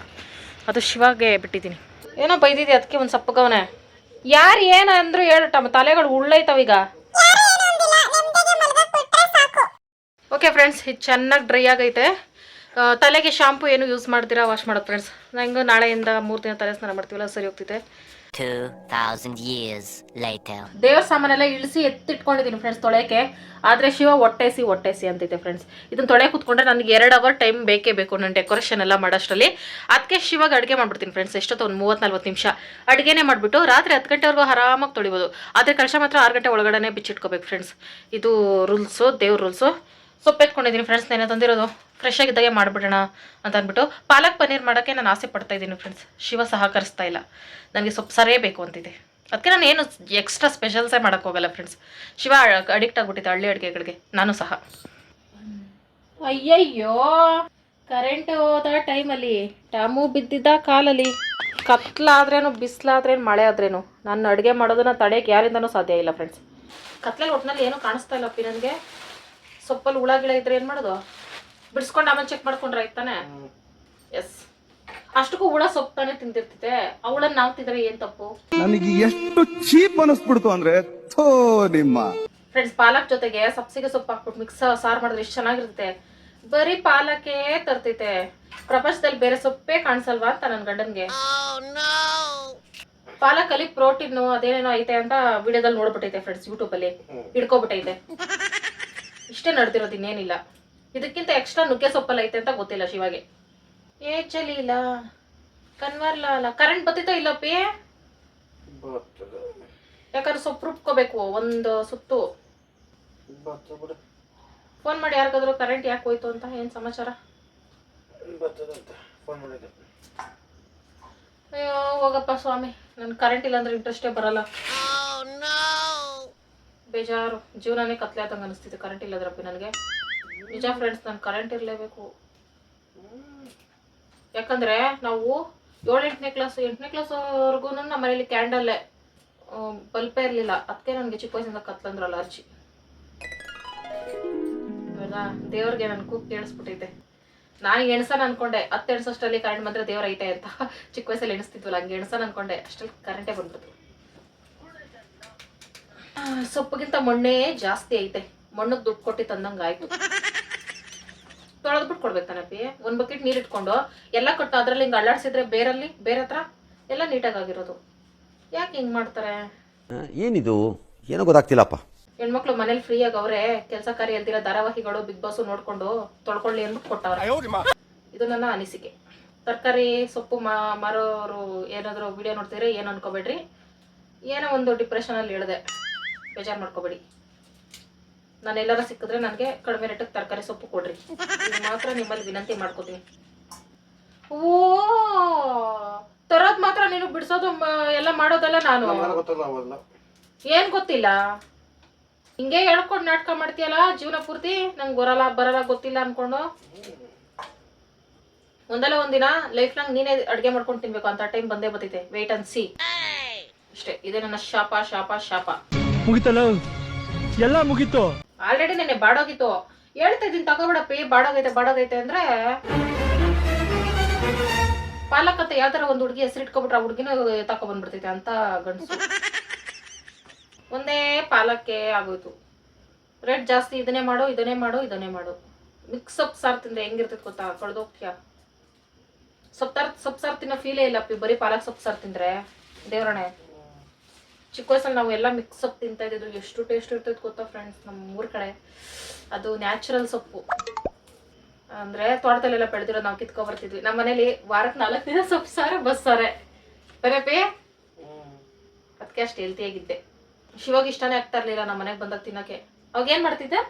ಅದು ಶಿವಾಗೆ ಬಿಟ್ಟಿದ್ದೀನಿ. ಏನೋ ಬೈದಿದೆ ಅದಕ್ಕೆ ಒಂದು ಸಪ್ಪಗವನೆ ಯಾರು ಏನು ಅಂದ್ರು ಹೇಳು ತಮ್ಮ. ತಲೆಗಳು ಉಳ್ಳೈತವೀಗ ಓಕೆ ಫ್ರೆಂಡ್ಸ್ ಇದು ಚೆನ್ನಾಗಿ ಡ್ರೈ ಆಗೈತೆ. ತಲೆಗೆ ಶಾಂಪು ಏನು ಯೂಸ್ ಮಾಡ್ತೀರಾ? ವಾಶ್ ಮಾಡೋದು ಫ್ರೆಂಡ್ಸ್ ನಂಗೆ ನಾಳೆಯಿಂದ ಮೂರು ದಿನ ತಲೆ ಸ್ನಾನ ಮಾಡ್ತೀವಲ್ಲ ಸರಿ ಹೋಗ್ತಿದೆ 2,000 years later. ದೇವ್ರ ಸಾಮಾನೆಲ್ಲ ಇಳಿಸಿ ಎತ್ತಿಟ್ಕೊಂಡಿದ್ದೀನಿ ಫ್ರೆಂಡ್ಸ್ ತೊಳೆಯಕ್ಕೆ. ಆದರೆ ಶಿವ ಹೊಟ್ಟೆಸಿ ಹೊಟ್ಟೆಸಿ ಅಂತೈತೆ ಫ್ರೆಂಡ್ಸ್ ಇದನ್ನ ತೊಳೆ ಕೂತ್ಕೊಂಡ್ರೆ ನನಗೆ ಎರಡು ಅವರ್ ಟೈಮ್ ಬೇಕೇ ಬೇಕು ನಾನು ಡೆಕೋರೇಷನ್ ಎಲ್ಲ ಮಾಡೋಷ್ಟರಲ್ಲಿ. ಅದಕ್ಕೆ ಶಿವಾಗ ಅಡುಗೆ ಮಾಡ್ಬಿಡ್ತೀನಿ ಫ್ರೆಂಡ್ಸ್ ಎಷ್ಟೊತ್ತು? ಒಂದು ಮೂವತ್ತು ನಲ್ವತ್ತು ನಿಮಿಷ. ಅಡುಗೆನೇ ಮಾಡಿಬಿಟ್ಟು ರಾತ್ರಿ ಹತ್ತು ಗಂಟೆವರೆಗೂ ಆರಾಮಾಗಿ ತೊಳಿಬೋದು. ಆದರೆ ಕಳಶ ಮಾತ್ರ ಆರು ಗಂಟೆ ಒಳಗಡೆ ಬಿಚ್ಚಿಟ್ಕೋಬೇಕು ಫ್ರೆಂಡ್ಸ್ ಇದು ರೂಲ್ಸು ದೇವ್ರ ರೂಲ್ಸು ಸೊಪ್ಪು ಎತ್ಕೊಂಡಿದ್ದೀನಿ ಫ್ರೆಂಡ್ಸ್ ನೆನೆ ತಂದಿರೋದು. ಫ್ರೆಶ್ ಆಗಿದ್ದಾಗೆ ಮಾಡಿಬಿಡೋಣ ಅಂತ ಅಂದ್ಬಿಟ್ಟು ಪಾಲಕ್ ಪನ್ನೀರ್ ಮಾಡೋಕ್ಕೆ ನಾನು ಆಸೆ ಪಡ್ತಾ ಇದ್ದೀನಿ ಫ್ರೆಂಡ್ಸ್ ಶಿವ ಸಹಕರಿಸ್ತಾ ಇಲ್ಲ. ನನಗೆ ಸೊಪ್ಪು ಸರೇ ಬೇಕು ಅಂತಿದೆ. ಅದಕ್ಕೆ ನಾನು ಏನು ಎಕ್ಸ್ಟ್ರಾ ಸ್ಪೆಷಲ್ಸೇ ಮಾಡೋಕ್ಕೆ ಹೋಗಲ್ಲ ಫ್ರೆಂಡ್ಸ್ ಶಿವ ಅಡಿಕ್ಟ್ ಆಗಿಬಿಟ್ಟಿದೆ ಹಳ್ಳಿ ಅಡುಗೆಗಳಿಗೆ. ನಾನು ಸಹ. ಅಯ್ಯಯ್ಯೋ ಕರೆಂಟ್ ಹೋದ ಟೈಮಲ್ಲಿ ಟಾಮು ಬಿದ್ದಿದ್ದ ಕಾಲಲ್ಲಿ. ಕತ್ಲಾದ್ರೇನು ಬಿಸಿಲಾದ್ರೇನು ಮಳೆ ಆದ್ರೇನು ನಾನು ಅಡುಗೆ ಮಾಡೋದನ್ನ ತಡೆಯಕ್ಕೆ ಯಾರಿಂದನೂ ಸಾಧ್ಯ ಇಲ್ಲ ಫ್ರೆಂಡ್ಸ್ ಕತ್ಲಲ್ಲಿ ಒಟ್ಟಿನಲ್ಲಿ ಏನೂ ಕಾಣಿಸ್ತಾ ಇಲ್ಲ ಅಪ್ಪಿ ನನಗೆ. ಸೊಪ್ಪಲ್ಲಿ ಹುಳ ಗಿಳ ಇದ್ರೆ ಏನು ಮಾಡೋದು? ಬಿಡಿಸ್ಕೊಂಡು ಆಮೇಲೆ ಚೆಕ್ ಮಾಡ್ಕೊಂಡ್ರೆ ಆಯ್ತಾನೆ? ಎಸ್ ಅಷ್ಟಕ್ಕೂ ಹುಳ ಸೊಪ್ಪು ತಾನೇ ತಿಂತಿರ್ತೈತೆ ಅವಳನ್ನ ಹುಳ ನಾವು ತಿಂದ್ರೆ ಏನ್ ತಪ್ಪು? ನನಗೆ ಎಷ್ಟು ಚೀಪ್ ಅನಿಸ್ಬಿಡ್ತು ಅಂದ್ರೆ ಥೋ ನಿಮ್ಮ. ಫ್ರೆಂಡ್ಸ್ ಪಾಲಕ್ ಜೊತೆಗೆ ಸಬ್ಸಿಗೆ ಸೊಪ್ಪು ಹಾಕ್ಬಿಟ್ಟು ಮಿಕ್ಸ್ ಸಾರು ಮಾಡಿದ್ರೆ ಎಷ್ಟು ಚೆನ್ನಾಗಿರುತ್ತೆ. ಬರೀ ಪಾಲಕೇ ತರ್ತೈತೆ ಪ್ರಪಂಚದಲ್ಲಿ ಬೇರೆ ಸೊಪ್ಪೇ ಕಾಣಿಸಲ್ವಾ ಅಂತ ನನ್ನ ಗಂಡನ್ಗೆ. ಪಾಲಕಲ್ಲಿ ಪ್ರೋಟೀನ್ ಅದೇನೇನೋ ಐತೆ ಅಂತ ವಿಡಿಯೋದಲ್ಲಿ ನೋಡ್ಬಿಟ್ಟೈತೆ ಫ್ರೆಂಡ್ಸ್ ಯೂಟ್ಯೂಬಲ್ಲಿ ಹಿಡ್ಕೊಬಿಟ್ಟೈತೆ. <laughs> ಇಷ್ಟೇ ನಡ್ತಿರೋದು ಇನ್ನೇನಿಲ್ಲ. ಇದಕ್ಕಿಂತ ಎಕ್ಸ್ಟ್ರಾ ನುಗ್ಗೆ ಸೊಪ್ಪಲ್ಲ ಐತೆ ಅಂತ ಗೊತ್ತಿಲ್ಲ ಶಿವಾಗೆ. ಏ ಚಲೀಲ ಇಲ್ಲ ಕನ್ವರ್ಲ ಅಲ್ಲ ಕರೆಂಟ್ ಬತ್ತೈತೋ ಇಲ್ಲಪ್ಪಿ ಯಾಕಂದ್ರೆ ಸೊಪ್ಪು ರುಬ್ಕೋಬೇಕು ಒಂದು ಸುತ್ತು. ಫೋನ್ ಮಾಡಿ ಯಾರಿಗಾದ್ರು ಕರೆಂಟ್ ಯಾಕೆ ಹೋಯ್ತು ಅಂತ ಏನು ಸಮಾಚಾರ? ಅಯ್ಯೋ ಹೋಗಪ್ಪ ಸ್ವಾಮಿ. ನನ್ ಕರೆಂಟ್ ಇಲ್ಲ ಅಂದ್ರೆ ಇಂಟ್ರೆಸ್ಟೇ ಬರಲ್ಲ. ಬೇಜಾರು. ಜೀವನನೇ ಕತ್ಲೆ ಆದಂಗೆ ಅನಿಸ್ತಿತ್ತು ಕರೆಂಟ್ ಇಲ್ಲದ್ರಪ್ಪಿ ನನಗೆ. ನಿಜ ಫ್ರೆಂಡ್ಸ್ ನಾನು ಕರೆಂಟ್ ಇರಲೇಬೇಕು. ಯಾಕಂದರೆ ನಾವು ಏಳು ಎಂಟನೇ ಕ್ಲಾಸ್ ಎಂಟನೇ ಕ್ಲಾಸ್ವರೆಗೂ ನಮ್ಮ ಮನೇಲಿ ಕ್ಯಾಂಡಲ್ಲೇ ಬಲ್ಪೇ ಇರಲಿಲ್ಲ. ಅದಕ್ಕೆ ನನಗೆ ಚಿಕ್ಕ ವಯಸ್ಸಿಂದ ಕತ್ಲಂದ್ರಲ್ಲ ಅರ್ಜಿ ಹೌದಾ? ದೇವ್ರಿಗೆ ನನ್ನ ಕೂಗ್ ಕೇಳಿಸ್ಬಿಟ್ಟೈತೆ ನಾನು ಎಣ್ಸನ್ ಅನ್ಕೊಂಡೆ ಹತ್ತು ಎಣ್ಸೋಷ್ಟರಲ್ಲಿ ಕರೆಂಟ್ ಬಂದರೆ ದೇವ್ರ ಐತೆ ಅಂತ. ಚಿಕ್ಕ ವಯಸ್ಸಲ್ಲಿ ಎಣಿಸ್ತಿದ್ವಲ್ಲ, ಹಂಗೆ ಎಣ್ಸನ್ ಅನ್ಕೊಂಡೆ. ಅಷ್ಟಲ್ಲಿ ಕರೆಂಟೇ ಬಂದ್ಬಿಡ್ತು. ಸೊಪ್ಪಿಗಿಂತ ಮಣ್ಣೇ ಜಾಸ್ತಿ ಐತೆ. ಮಣ್ಣು ದುಡ್ಡು ಕೊಟ್ಟು ತಂದಂಗೆ ಆಯ್ತು. ತೊಳೆದ್ಬಿಟ್ಟು ಕೊಡ್ಬೇಕು ತಾನಪ್ಪಿ ಒಂದು ಬಕೆಟ್ ನೀರು ಇಟ್ಕೊಂಡು ಎಲ್ಲ ಕೊಟ್ಟು ಅದ್ರಲ್ಲಿ ಹಿಂಗೆ ಅಳ್ಳಾಡ್ಸಿದ್ರೆ ಬೇರಲ್ಲಿ ಬೇರೆ ಹತ್ರ ಎಲ್ಲ ನೀಟಾಗಿ ಆಗಿರೋದು ಯಾಕೆ ಹಿಂಗ್ ಮಾಡ್ತಾರೆ? ಏನಿದು? ಏನೋ ಗೊತ್ತಾಗ್ತಿಲ್ಲಪ್ಪ. ಹೆಣ್ಮಕ್ಳು ಮನೇಲಿ ಫ್ರೀಯಾಗಿ ಅವರೇ ಕೆಲಸ ಕಾರ್ಯ ಎಲ್ದಿರೋ ಧಾರಾವಾಹಿಗಳು ಬಿಗ್ ಬಾಸ್ ನೋಡ್ಕೊಂಡು ತೊಳ್ಕೊಳ್ಳಿ ಅಂದ್ಬಿಟ್ಟು ಕೊಟ್ಟವ್ರೆ. ಇದು ನನ್ನ ಅನಿಸಿಕೆ. ತರಕಾರಿ ಸೊಪ್ಪು ಮಾ ಮಾರೋರು ಏನಾದರೂ ವಿಡಿಯೋ ನೋಡ್ತಿದ್ರೆ ಏನು ಅನ್ಕೋಬೇಡ್ರಿ? ಏನೋ ಒಂದು ಡಿಪ್ರೆಷನಲ್ಲಿ ಇಳಿದೆ. ಬೇಜಾರು ಮಾಡ್ಕೋಬೇಡಿ. ನಾನು ಎಲ್ಲಾರ ಸಿಕ್ಕಿದ್ರೆ ನನಗೆ ಕಡಿಮೆ ರೇಟಿಗೆ ತರಕಾರಿ ಸೊಪ್ಪು ಕೊಡ್ರಿ. ಮಾತ್ರ ನಿಮ್ಮಲ್ಲಿ ವಿನಂತಿ ಮಾಡ್ಕೋತೀನಿ. ಓ ತರೋದ್ ಮಾತ್ರ ನೀನು ಬಿಡಿಸೋದು ಎಲ್ಲ ಮಾಡೋದಲ್ಲ ನಾನು? ಏನ್ ಗೊತ್ತಿಲ್ಲ? ಹಿಂಗೆ ಹೇಳ್ಕೊಂಡು ನಾಟಕ ಮಾಡ್ತೀಯಲ್ಲ ಜೀವನ ಪೂರ್ತಿ? ನಂಗೆ ಬರಲ್ಲ ಬರಲ್ಲ ಗೊತ್ತಿಲ್ಲ ಅನ್ಕೊಂಡು. ಒಂದಲ್ಲ ಒಂದಿನ ಲೈಫ್ ನಂಗೆ ನೀನೇ ಅಡ್ಗೆ ಮಾಡ್ಕೊಂಡು ತಿನ್ಬೇಕು ಅಂತ ಟೈಮ್ ಬಂದೇ ಬರ್ತೈತೆ. ವೇಟ್ ಅಂಡ್ ಸಿ ಅಷ್ಟೇ ಇದೆ ನನ್ನ ಶಾಪ ಶಾಪ ಶಾಪ. ಮುಗಿತಲ್ಲ? ಎಲ್ಲ ಮುಗೀತು. ಆಲ್ರೆಡಿ ನೆನ್ನೆ ಬಾಡೋಗಿತ್ತು. ಹೇಳ್ತಾ ಇದೀನಿ ತಗೋಬಿಡಪ್ಪಿ, ಬಾಡೋಗೈತೆ ಬಾಡೋಗೈತೆ ಅಂದ್ರೆ ಪಾಲಕ್ ಅಂತ ಯಾವ್ದಾರ ಒಂದು ಹುಡುಗಿ ಹೆಸರು ಇಟ್ಕೊಬಿಟ್ರೆ ಆ ಹುಡುಗಿನ ತಗೊಬಂದ್ಬಿಡ್ತೈತೆ ಅಂತ ಗಂಡಸು. ಒಂದೇ ಪಾಲಕ್ಕೆ ಆಗೋಯ್ತು. ರೇಟ್ ಜಾಸ್ತಿ, ಇದನ್ನೇ ಮಾಡು ಇದನ್ನೇ ಮಾಡು ಇದನ್ನೇ ಮಾಡು. ಮಿಕ್ಸ್ ಅಪ್ ಸಾರು ತಿಂದ್ರೆ ಹೆಂಗಿರ್ತೈತೆ ಗೊತ್ತಾ? ಕಳ್ದೋಗ್ತೀಯ? ಸೊಪ್ಪಾರ್ ಸೊಪ್ಪು ಸಾರು ತಿನ್ನೋ ಫೀಲೇ ಇಲ್ಲ ಬರೀ ಪಾಲಕ್ ಸೊಪ್ಪು ಸಾರು ತಿಂದ್ರೆ. ದೇವ್ರಣೆ ಚಿಕ್ಕ ವಯಸ್ಸಲ್ಲಿ ನಾವು ಎಲ್ಲ ಮಿಕ್ಸ್ ಸೊಪ್ಪು ತಿಂತಾ ಇದ್ದಿದ್ದು ಎಷ್ಟು ಟೇಸ್ಟ್ ಇರ್ತೈತೆ ಗೊತ್ತಾ ಫ್ರೆಂಡ್ಸ್ ನಮ್ಮ ಊರ ಕಡೆ. ಅದು ನ್ಯಾಚುರಲ್ ಸೊಪ್ಪು. ಅಂದ್ರೆ ತೋಟದಲ್ಲೆಲ್ಲ ಬೆಳೆದಿರೋ ನಾವು ಕಿತ್ಕೊ ಬರ್ತಿದ್ವಿ ನಮ್ಮ ಮನೇಲಿ ವಾರಕ್ಕೆ ನಾಲ್ಕು ದಿನ ಸೊಪ್ಪು ಸಾರು ಬಸ್ ಸಾರೆ. ಬರೇಪಿ ಅದಕ್ಕೆ ಅಷ್ಟು ಹೆಲ್ತಿಯಾಗಿದ್ದೆ ಶಿವಾಗ ಇಷ್ಟನೇ ಆಗ್ತಾ ಇರ್ಲಿಲ್ಲ ನಮ್ಮ ಮನೆಗೆ ಬಂದಾಗ ತಿನ್ನಕ್ಕೆ ಅವಾಗ ಏನ್ ಮಾಡ್ತಿದ್ದೆ?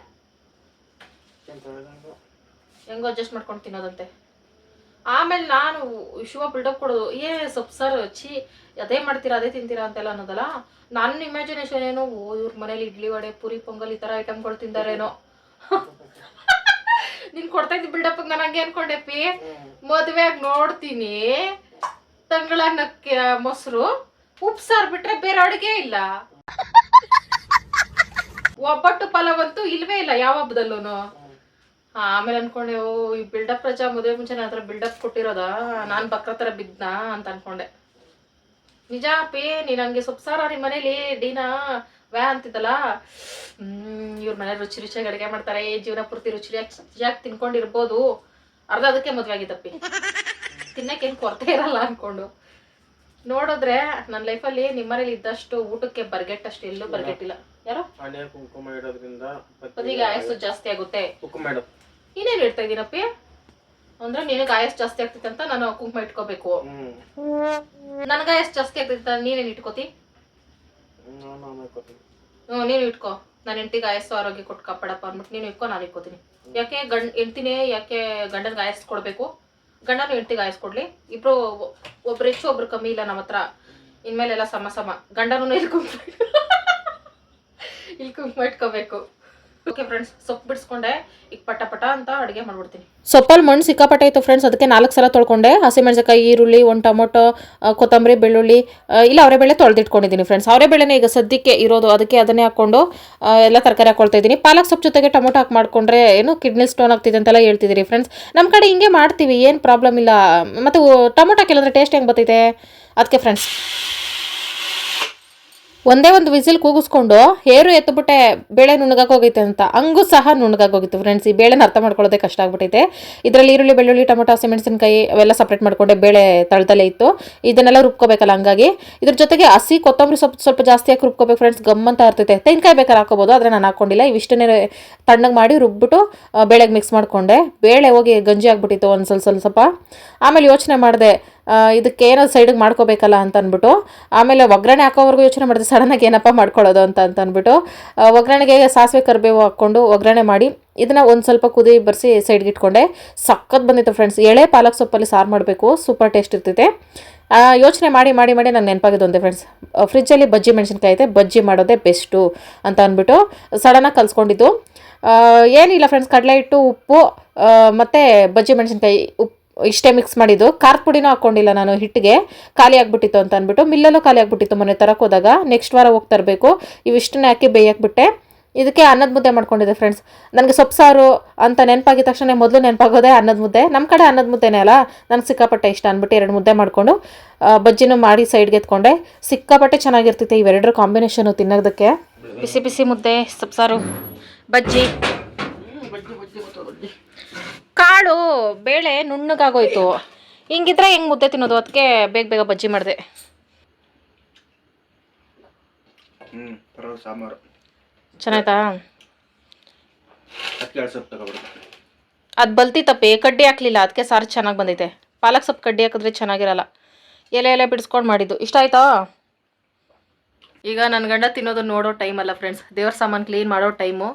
ಹೆಂಗೋ ಅಡ್ಜಸ್ಟ್ ಮಾಡ್ಕೊಂಡು ತಿನ್ನೋದಂತೆ. ಆಮೇಲೆ ನಾನು ಶಿವ ಬಿಲ್ಡಪ್ ಕೊಡೋದು, ಏ ಸೊಪ್ಪು ಸರ್ ಚಿ ಅದೇ ಮಾಡ್ತೀರಾ, ಅದೇ ತಿಂತೀರಾ ಅಂತೆಲ್ಲ ಅನ್ನೋದಲ್ಲ ನನ್ನ ಇಮ್ಯಾಜಿನೇಷನ್ ಏನು, ಓ ಇವ್ರ ಮನೇಲಿ ಇಡ್ಲಿ ವಡೆ, ಪುರಿ, ಪೊಂಗಲ್ ಈ ಥರ ಐಟಮ್ಗಳು ತಿಂದಾರೇನೋ. <laughs> ನೀನು ಕೊಡ್ತಾ ಇದ್ದ ಬಿಲ್ಡಪ್ ನನಗೆ ಅನ್ಕೊಂಡೆ, ಪಿ ಮದುವೆಯಾಗಿ ನೋಡ್ತೀನಿ. ತಂಗಳನ್ನಕ್ಕೆ ಮೊಸರು ಉಪ್ಸಾರು ಸಾರು ಬಿಟ್ರೆ ಬೇರೆ ಅಡುಗೆ ಇಲ್ಲ. ಒಬ್ಬಟ್ಟು ಪಲಾವ್ ಇಲ್ವೇ ಇಲ್ಲ ಯಾವ ಹಬ್ಬದಲ್ಲೂ ಆಮೇಲೆ ಅನ್ಕೊಂಡೆ ಓ ಈ ಬಿಲ್ಡಪ್ ರಜಾ ಮದುವೆ ಮುಂಚೆ ನನ್ನ ಹತ್ರ ಬಿಲ್ಡಪ್ ಕೊಟ್ಟಿರೋದ? ನಾನು ಬಕ್ರ ಥರ ಬಿದ್ನಾ ಅಂತ ಅನ್ಕೊಂಡೆ. ನಿಜ ಪೇ ನೀನು ಹಂಗೆ ಸೊಪ್ಪು ಸಾರ ನಿಮ್ಮ ಮನೇಲಿ? ಡೀನಾ ವ್ಯಾ ಅಂತಿದ್ದಲ್ಲ? ಹ್ಮ್ ಇವ್ರ ಮನೆ ರುಚಿ ರುಚಿಯಾಗಿ ಅಡುಗೆ ಮಾಡ್ತಾರೆ ಜೀವನ ಪೂರ್ತಿ ರುಚಿ ರುಚಿಯಾಗಿ ತಿನ್ಕೊಂಡಿರ್ಬೋದು. ಅರ್ಧ ಅದಕ್ಕೆ ಮದುವೆ ಆಗಿದ್ದಪ್ಪಿ ತಿನ್ನಕ್ಕೇನು ಕೊರತೆ ಇರಲ್ಲ ಅನ್ಕೊಂಡು. ನೋಡಿದ್ರೆ ನನ್ನ ಲೈಫಲ್ಲಿ ನಿಮ್ಮ ಮನೇಲಿ ಇದ್ದಷ್ಟು ಊಟಕ್ಕೆ ಬರ್ಗೆಟ್ ಅಷ್ಟು ಎಲ್ಲೂ ಬರ್ಗೆಟ್ಟಿಲ್ಲ. ಯಾರೋ? ಕುಂಕುಮ ಇಡೋದ್ರಿಂದ ಜಾಸ್ತಿ ಆಗುತ್ತೆ. ಕುಂಕುಮ ಇನ್ನೇನು ಇಡ್ತಾ ಇದ್ದೀನಪ್ಪ ಅಂದ್ರೆ ನಿನಗೆ ಆಯಸ್ ಜಾಸ್ತಿ ಆಗ್ತೈತೆ ಅಂತ ನಾನು ಕುಂಕುಮ ಇಟ್ಕೋಬೇಕು. ನನಗೆ ಆಯಸ್ ಜಾಸ್ತಿ ಆಗ್ತೈತೆ ಅಂತ ನೀನೇನು ಇಟ್ಕೋತಿ? ಹ್ಞೂ ನೀನು ಇಟ್ಕೋ. ನಾನು ಹೆಂಡತಿಗೆ ಆಯಸ್ಸು ಆರೋಗ್ಯ ಕೊಟ್ಟು ಕಾಪಾಡಪ್ಪ ಅಂದ್ಬಿಟ್ಟು ನೀನು ಇಟ್ಕೋ ನಾನು ಇಟ್ಕೋತೀನಿ. ಯಾಕೆ ಗಂಡ ಹೆಂಡ್ತಿನೇ ಯಾಕೆ ಗಂಡನಿಗೆ ಆಯಸ್ ಕೊಡಬೇಕು? ಗಂಡನು ಹೆಂಡ್ತಿಗೆ ಆಯಸ್ ಕೊಡಲಿ. ಇಬ್ರು ಒಬ್ರು ಹೆಚ್ಚು ಒಬ್ರು ಕಮ್ಮಿ ಇಲ್ಲ ನಮ್ಮ ಹತ್ರ. ಇನ್ಮೇಲೆಲ್ಲ ಸಮ ಸಮ. ಗಂಡನೂ ಇಲ್ಲಿ ಕುಂಕುಮ ಇಲ್ಲಿ ಕುಂಕುಮ ಇಟ್ಕೋಬೇಕು. ಓಕೆ ಫ್ರೆಂಡ್ಸ್ ಸೊಪ್ಪು ಬಿಡಿಸ್ಕೊಂಡೆ. ಈಗ ಪಟ ಪಟ ಅಂತ ಅಡುಗೆ ಮಾಡ್ಬಿಡ್ತೀನಿ. ಸೊಪ್ಪಲ್ಲಿ ಮಣ್ಣು ಸಿಕ್ಕಾಪಟ್ಟೆ ಇತ್ತು ಫ್ರೆಂಡ್ಸ್ ಅದಕ್ಕೆ ನಾಲ್ಕು ಸಲ ತೊಳ್ಕೊಂಡೆ. ಹಸಿಮೆಣಸಿನಕಾಯಿ ಈರುಳ್ಳಿ, ಒಂದು ಟೊಮೊಟೊ ಕೊತ್ತಂಬರಿ, ಬೆಳ್ಳುಳ್ಳಿ ಇಲ್ಲ ಅವರೇ ಬೇಳೆ ತೊಳೆದಿಟ್ಕೊಂಡಿದ್ದೀನಿ ಫ್ರೆಂಡ್ಸ್ ಅವರೇ ಬೇಳೆನೇ ಈಗ ಸದ್ಯಕ್ಕೆ ಇರೋದು. ಅದಕ್ಕೆ ಅದನ್ನೇ ಹಾಕ್ಕೊಂಡು ಎಲ್ಲ ತರಕಾರಿ ಹಾಕೊಳ್ತಾ ಇದ್ದೀನಿ. ಪಾಲಕ್ ಸೊಪ್ಪು ಜೊತೆಗೆ ಟೊಮೊಟೊ ಹಾಕಿ ಮಾಡ್ಕೊಂಡ್ರೆ ಏನು ಕಿಡ್ನಿ ಸ್ಟೋನ್ ಆಗ್ತಿದೆ ಅಂತೆಲ್ಲ ಹೇಳ್ತಿದ್ದೀರಿ ಫ್ರೆಂಡ್ಸ್ ನಮ್ಮ ಕಡೆ ಹಿಂಗೆ ಮಾಡ್ತೀವಿ. ಏನು ಪ್ರಾಬ್ಲಮ್ ಇಲ್ಲ. ಮತ್ತು ಟೊಮೊಟೊ ಹಾಕಿಲ್ಲಂದ್ರೆ ಟೇಸ್ಟ್ ಹೆಂಗೆ ಬರ್ತೈತೆ? ಅದಕ್ಕೆ ಫ್ರೆಂಡ್ಸ್ ಒಂದೇ ಒಂದು ವಿಸಿಲ್ ಕೂಗಿಸ್ಕೊಂಡು ಹೇರು ಎತ್ತುಬಿಟ್ಟೆ, ಬೇಳೆ ನುಣ್ಣಗಾಕ್ ಹೋಗೈತೆ ಅಂತ. ಹಂಗೂ ಸಹ ನುಣ್ಣಗಾಕ್ ಹೋಗಿತ್ತು ಫ್ರೆಂಡ್ಸ್ ಈ ಬೇಳೆನ ಅರ್ಥ ಮಾಡ್ಕೊಳ್ಳೋದೇ ಕಷ್ಟ ಆಗ್ಬಿಟ್ಟೈತೆ. ಇದರಲ್ಲಿ ಈರುಳ್ಳಿ, ಬೆಳ್ಳುಳ್ಳಿ, ಟೊಮೊಟೊ ಹಸಿಮೆಣಸಿನಕಾಯಿ ಅವೆಲ್ಲ ಸಪ್ರೇಟ್ ಮಾಡಿಕೊಂಡೆ ಬೇಳೆ ತಳದಲ್ಲೇ ಇತ್ತು. ಇದನ್ನೆಲ್ಲ ರುಬ್ಕೋಬೇಕಲ್ಲ ಹಂಗಾಗಿ. ಇದ್ರ ಜೊತೆಗೆ ಹಸಿ ಕೊತ್ತಂಬರಿ ಸ್ವಲ್ಪ ಸ್ವಲ್ಪ ಜಾಸ್ತಿ ಹಾಕಿ ರುಬ್ಕೋಬೇಕು ಫ್ರೆಂಡ್ಸ್ ಗಮ್ ಅಂತ ಇರ್ತೈತೆ. ತೆಂಗಿನಕಾಯಿ ಬೇಕಾದ್ರೆ ಹಾಕೋಬೋದು ಆದರೆ ನಾನು ಹಾಕೊಂಡಿಲ್ಲ ಇವಿಷ್ಟನ್ನೇ ತಣ್ಣಗೆ ಮಾಡಿ ರುಬ್ಬಿಟ್ಟು ಬೇಳೆಗೆ ಮಿಕ್ಸ್ ಮಾಡಿಕೊಂಡೆ. ಬೇಳೆ ಹೋಗಿ ಗಂಜಿ ಆಗ್ಬಿಟ್ಟಿತ್ತು ಒಂದು ಸ್ವಲ್ಪ ಸ್ವಲ್ಪ. ಆಮೇಲೆ ಯೋಚನೆ ಮಾಡಿದೆ ಇದಕ್ಕೆ ಏನೋ ಸೈಡಿಗೆ ಮಾಡ್ಕೋಬೇಕಲ್ಲ ಅಂತ ಅಂದ್ಬಿಟ್ಟು, ಆಮೇಲೆ ಒಗ್ಗರಣೆ ಹಾಕೋವರೆಗೂ ಯೋಚನೆ ಮಾಡಿದೆ ಸಡನ್ನಾಗಿ ಏನಪ್ಪ ಮಾಡ್ಕೊಳ್ಳೋದು ಅಂತ ಅಂತ ಅಂದ್ಬಿಟ್ಟು ಒಗ್ಗರಣೆಗೆ ಸಾಸಿವೆ ಕರಿಬೇವು ಹಾಕ್ಕೊಂಡು ಒಗ್ಗರಣೆ ಮಾಡಿ, ಇದನ್ನು ಒಂದು ಸ್ವಲ್ಪ ಕುದಿ ಬರ್ಸಿ ಸೈಡ್ಗೆ ಇಟ್ಕೊಂಡೆ. ಸಖತ್ ಬಂದಿತ್ತು ಫ್ರೆಂಡ್ಸ್ ಎಳೆ ಪಾಲಕ್ ಸೊಪ್ಪಲ್ಲಿ ಸಾರು ಮಾಡಬೇಕು ಸೂಪರ್ ಟೇಸ್ಟ್ ಇರ್ತೈತೆ. ಯೋಚನೆ ಮಾಡಿ ಮಾಡಿ ಮಾಡಿ ನಾನು ನೆನಪಾಗಿದ್ದು ಒಂದೇ ಫ್ರೆಂಡ್ಸ್ ಫ್ರಿಜ್ಜಲ್ಲಿ ಬಜ್ಜಿ ಮೆಣಸಿನ್ಕಾಯಿ ಐತೆ, ಬಜ್ಜಿ ಮಾಡೋದೇ ಬೆಸ್ಟು ಅಂತ ಅಂದ್ಬಿಟ್ಟು ಸಡನ್ನಾಗಿ ಕಲ್ಸ್ಕೊಂಡಿದ್ದು. ಏನಿಲ್ಲ ಫ್ರೆಂಡ್ಸ್ ಕಡಲೆ ಹಿಟ್ಟು, ಉಪ್ಪು ಮತ್ತು ಬಜ್ಜಿ ಮೆಣಸಿನ್ಕಾಯಿ ಉಪ್ಪು ಇಷ್ಟೇ ಮಿಕ್ಸ್ ಮಾಡಿದ್ದು. ಖಾರದ ಪುಡಿನೂ ಹಾಕ್ಕೊಂಡಿಲ್ಲ ನಾನು ಹಿಟ್ಟಿಗೆ. ಖಾಲಿ ಆಗಿಬಿಟ್ಟಿತ್ತು ಅಂತ ಅಂದ್ಬಿಟ್ಟು ಮಿಲ್ಲಲ್ಲೂ ಖಾಲಿ ಆಗಿಬಿಟ್ಟಿತ್ತು ಮೊನ್ನೆ ತರಕ್ಕೆ ಹೋದಾಗ. ನೆಕ್ಸ್ಟ್ ವಾರ ಹೋಗಿ ತರಬೇಕು. ಇವಿಷ್ಟನ್ನೇ ಹಾಕಿ ಬೇಯಕ್ಕೆ ಇದಕ್ಕೆ ಅನ್ನದ ಮುದ್ದೆ ಮಾಡ್ಕೊಂಡಿದ್ದೆ ಫ್ರೆಂಡ್ಸ್ ನನಗೆ ಸೊಪ್ಪು ಸಾರು ಅಂತ ನೆನಪಾಗಿದ ತಕ್ಷಣ ಮೊದಲು ನೆನಪಾಗೋದೇ ಅನ್ನದ ಮುದ್ದೆ. ನಮ್ಮ ಕಡೆ ಅನ್ನದ ಮುದ್ದೆನೇ ಅಲ್ಲ. ನನಗೆ ಸಿಕ್ಕಾಪಟ್ಟೆ ಇಷ್ಟ ಅಂದ್ಬಿಟ್ಟು ಎರಡು ಮುದ್ದೆ ಮಾಡಿಕೊಂಡು ಬಜ್ಜಿನೂ ಮಾಡಿ ಸೈಡ್ಗೆ ಎತ್ಕೊಂಡೆ. ಸಿಕ್ಕಾಪಟ್ಟೆ ಚೆನ್ನಾಗಿರ್ತೈತೆ ಇವೆರಡರ ಕಾಂಬಿನೇಷನು ತಿನ್ನೋದಕ್ಕೆ. ಬಿಸಿ ಬಿಸಿ ಮುದ್ದೆ, ಸೊಪ್ಪು ಸಾರು, ಬಜ್ಜಿ. ಕಾಳು ಬೇಳೆ ನುಣ್ಣಗಾಗೋಯ್ತು. ಹಿಂಗಿದ್ರೆ ಹೆಂಗ್ ಮುದ್ದೆ ತಿನ್ನೋದು? ಅದಕ್ಕೆ ಬೇಗ ಬೇಗ ಬಜ್ಜಿ ಮಾಡಿದೆ. ಚೆನ್ನಾಯ್ತಾ? ಅದು ಬಲ್ತಿ ತಪ್ಪಿ ಕಡ್ಡಿ ಹಾಕ್ಲಿಲ್ಲ ಅದಕ್ಕೆ ಸಾರು ಚೆನ್ನಾಗಿ ಬಂದೈತೆ. ಪಾಲಕ್ ಸೊಪ್ಪು ಕಡ್ಡಿ ಹಾಕಿದ್ರೆ ಚೆನ್ನಾಗಿರಲ್ಲ. ಎಲೆ ಎಲೆ ಬಿಡಿಸ್ಕೊಂಡು ಮಾಡಿದ್ದು. ಇಷ್ಟ ಆಯ್ತಾ ಈಗ ನನ್ನ ಗಂಡ ತಿನ್ನೋದು ನೋಡೋ ಟೈಮ್ ಅಲ್ಲ ಫ್ರೆಂಡ್ಸ್ ದೇವ್ರ ಸಾಮಾನು ಕ್ಲೀನ್ ಮಾಡೋ ಟೈಮು.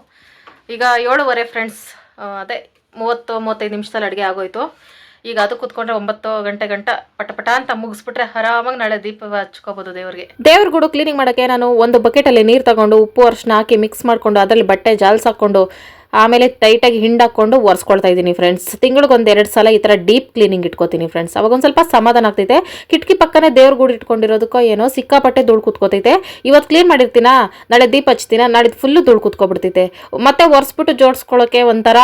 ಈಗ ಏಳುವರೆ ಫ್ರೆಂಡ್ಸ್ ಅದೇ ಮೂವತ್ತು, ಮೂವತ್ತೈದು ನಿಮಿಷದಲ್ಲಿ ಅಡುಗೆ ಆಗೋಯ್ತು. ಈಗ ಅದು ಕುತ್ಕೊಂಡ್ರೆ ಒಂಬತ್ತು ಗಂಟೆ ಗಂಟ ಪಟ ಪಟ ಅಂತ ಮುಗಿಸ್ಬಿಟ್ರೆ ಆರಾಮಾಗಿ ನಾಳೆ ದೀಪ ಹಚ್ಕೋಬೋದು ದೇವ್ರಿಗೆ. ದೇವ್ರ ಗುಡು ಕ್ಲೀನಿಂಗ್ ಮಾಡೋಕ್ಕೆ ನಾನು ಒಂದು ಬಕೆಟಲ್ಲಿ ನೀರು ತಗೊಂಡು ಉಪ್ಪು ಅರ್ಶನ ಹಾಕಿ ಮಿಕ್ಸ್ ಮಾಡಿಕೊಂಡು, ಅದರಲ್ಲಿ ಬಟ್ಟೆ ಜಾಲ್ಸ್ ಹಾಕ್ಕೊಂಡು ಆಮೇಲೆ ಟೈಟಾಗಿ ಹಿಂಡಾಕೊಂಡು ಒರೆಸ್ಕೊಳ್ತಾ ಇದ್ದೀನಿ ಫ್ರೆಂಡ್ಸ್ ತಿಂಗಳಿಗೆ ಒಂದು ಎರಡು ಸಲ ಈ ಥರ ಡೀಪ್ ಕ್ಲೀನಿಂಗ್ ಇಟ್ಕೋತೀನಿ ಫ್ರೆಂಡ್ಸ್ ಅವಾಗ ಒಂದು ಸ್ವಲ್ಪ ಸಮಾಧಾನ ಆಗ್ತೈತೆ. ಕಿಟಕಿ ಪಕ್ಕನೇ ದೇವ್ರ ಗೂಡು ಇಟ್ಕೊಂಡಿರೋದಕ್ಕೋ ಏನೋ ಸಿಕ್ಕಾಪಟ್ಟೆ ಧೂಳು ಕೂತ್ಕೋತೈತೆ. ಇವತ್ತು ಕ್ಲೀನ್ ಮಾಡಿರ್ತೀನ? ನಾಳೆ ದೀಪ ಹಚ್ತೀನ? ನಾಳೆ ಫುಲ್ಲು ಧೂಳು ಕೂತ್ಕೊಬಿಡ್ತೈತೆ. ಮತ್ತೆ ಒರೆಸ್ಬಿಟ್ಟು ಜೋಡಿಸ್ಕೊಳ್ಳೋಕೆ ಒಂಥರ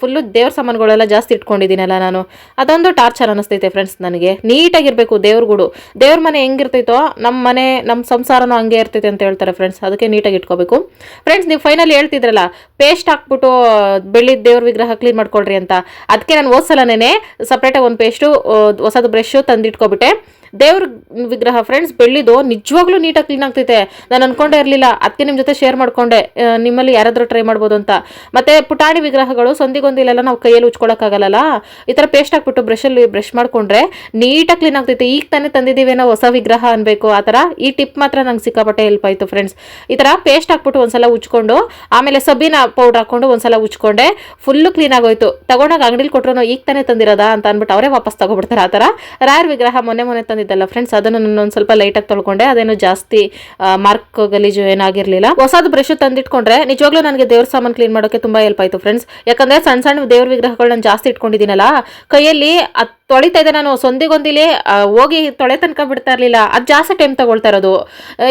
ಫುಲ್ಲು ದೇವ್ರ ಸಾಮಾನುಗಳೆಲ್ಲ ಜಾಸ್ತಿ ಇಟ್ಕೊಂಡಿದ್ದೀನಲ್ಲ ನಾನು. ಅದೊಂದು ಟಾರ್ಚರ್ ಅನ್ನಿಸ್ತೈತೆ ಫ್ರೆಂಡ್ಸ್ ನನಗೆ. ನೀಟಾಗಿರಬೇಕು ದೇವ್ರ ಗೂಡು. ದೇವ್ರ ಮನೆ ಹೆಂಗಿರ್ತೈತೋ ನಮ್ಮ ಮನೆ ನಮ್ಮ ಸಂಸಾರನೂ ಹಂಗೆ ಇರ್ತೈತೆ ಅಂತ ಹೇಳ್ತಾರೆ ಫ್ರೆಂಡ್ಸ್ ಅದಕ್ಕೆ ನೀಟಾಗಿ ಇಟ್ಕೋಬೇಕು. ಫ್ರೆಂಡ್ಸ್ ನೀವು ಫೈನಲ್ ಹೇಳ್ತಿದ್ರಲ್ಲ ಪೇಸ್ಟ್ ಹಾಕ್ಬಿಟ್ಟು ಬೆಳ್ಳಿ ದೇವ್ರ ವಿಗ್ರಹ ಕ್ಲೀನ್ ಮಾಡ್ಕೊಳ್ರಿ ಅಂತ. ಅದಕ್ಕೆ ನಾನು ಓದ್ಸಲನೇ ಸಪ್ರೇಟಾಗಿ ಒಂದು ಪೇಸ್ಟು ಹೊಸದು ಬ್ರಷ್ಷು ತಂದಿಟ್ಕೊಬಿಟ್ಟೆ. ದೇವ್ರ ವಿಗ್ರಹ ಫ್ರೆಂಡ್ಸ್ ಬೆಳ್ಳಿದು ನಿಜವಾಗ್ಲೂ ನೀಟಾಗಿ ಕ್ಲೀನ್ ಆಗ್ತೈತೆ. ನಾನು ಅನ್ಕೊಂಡೇ ಇರಲಿಲ್ಲ. ಅದಕ್ಕೆ ನಿಮ್ಮ ಜೊತೆ ಶೇರ್ ಮಾಡ್ಕೊಂಡೆ. ನಿಮ್ಮಲ್ಲಿ ಯಾರಾದರೂ ಟ್ರೈ ಮಾಡ್ಬೋದು ಅಂತ. ಮತ್ತೆ ಪುಟಾಣಿ ವಿಗ್ರಹಗಳು ಸಂದಿಗೊಂದಿಲ್ಲೆಲ್ಲ ನಾವು ಕೈಯಲ್ಲಿ ಉಚ್ಕೊಳಕ್ಕಾಗಲ್ಲ ಈ ಥರ ಪೇಸ್ಟ್ ಹಾಕ್ಬಿಟ್ಟು ಬ್ರಷಲ್ಲಿ ಬ್ರಷ್ ಮಾಡ್ಕೊಂಡ್ರೆ ನೀಟಾಗಿ ಕ್ಲೀನ್ ಆಗ್ತೈತೆ. ಈಗ ತಾನೇ ತಂದಿದ್ದೀವಿ ನಾವು ಹೊಸ ವಿಗ್ರಹ ಅನ್ಬೇಕು. ಆ ಥರ ಈ ಟಿಪ್ ಮಾತ್ರ ನಂಗೆ ಸಿಕ್ಕಾಪಟ್ಟೆ ಹೆಲ್ಪ್ ಆಯಿತು ಫ್ರೆಂಡ್ಸ್ ಈ ಥರ ಪೇಸ್ಟ್ ಹಾಕ್ಬಿಟ್ಟು ಒಂದ್ಸಲ ಉಚ್ಕೊಂಡು ಆಮೇಲೆ ಸಬ್ಬಿನ ಪೌಡ್ರ್ ಹಾಕ್ಕೊಂಡು ಒಂದ್ಸಲ ಉಚ್ಕೊಂಡೆ ಫುಲ್ಲು ಕ್ಲೀನ್ ಆಗೋಯ್ತು. ತಗೊಂಡಾಗ ಅಂಗಡಿಲಿ ಕೊಟ್ಟರು ಈಗ ತಾನೇ ತಂದಿರೋದಾ ಅಂತ ಅಂದ್ಬಿಟ್ಟು ಅವರೇ ವಾಪಸ್ ತಗೊಬಿಡ್ತಾರೆ ಆ ಥರ ರಾಯರ್ ವಿಗ್ರಹ ಮೊನ್ನೆ ಮೊನ್ನೆ ತಂದಿದ್ದಲ್ಲ ಫ್ರೆಂಡ್ಸ್ ಅದನ್ನು ನಾನು ಒಂದು ಸ್ವಲ್ಪ ಲೈಟಾಗಿ ತೊಳ್ಕೊಂಡೆ. ಅದೇನು ಜಾಸ್ತಿ ಮಾರ್ಕ್ ಗಲೀಜು ಏನಾಗಿರಲಿಲ್ಲ ಹೊಸದು ಬ್ರಷ್ ತಂದಿಟ್ಕೊಂಡ್ರೆ ನಿಜವಾಗ್ಲೂ ನನಗೆ ದೇವ್ರ ಸಾಮಾನು ಕ್ಲೀನ್ ಮಾಡೋಕ್ಕೆ ತುಂಬ ಹೆಲ್ಪ್ ಆಯಿತು ಫ್ರೆಂಡ್ಸ್ ಯಾಕಂದರೆ ಸಣ್ಣ ಸಣ್ಣ ದೇವ್ರ ವಿಗ್ರಹಗಳು ನಾನು ಜಾಸ್ತಿ ಇಟ್ಕೊಂಡಿದ್ದೀನಲ್ಲ, ಕೈಯಲ್ಲಿ ಅದು ತೊಳಿತಾ ಇದ್ದೆ ನಾನು ಸೊಂದಿಗೊಂದಿಲಿ ಹೋಗಿ ತೊಳೆ ತನಕ ಬಿಡ್ತಾ ಇರಲಿಲ್ಲ. ಅದು ಜಾಸ್ತಿ ಟೈಮ್ ತಗೊಳ್ತಾ ಇರೋದು.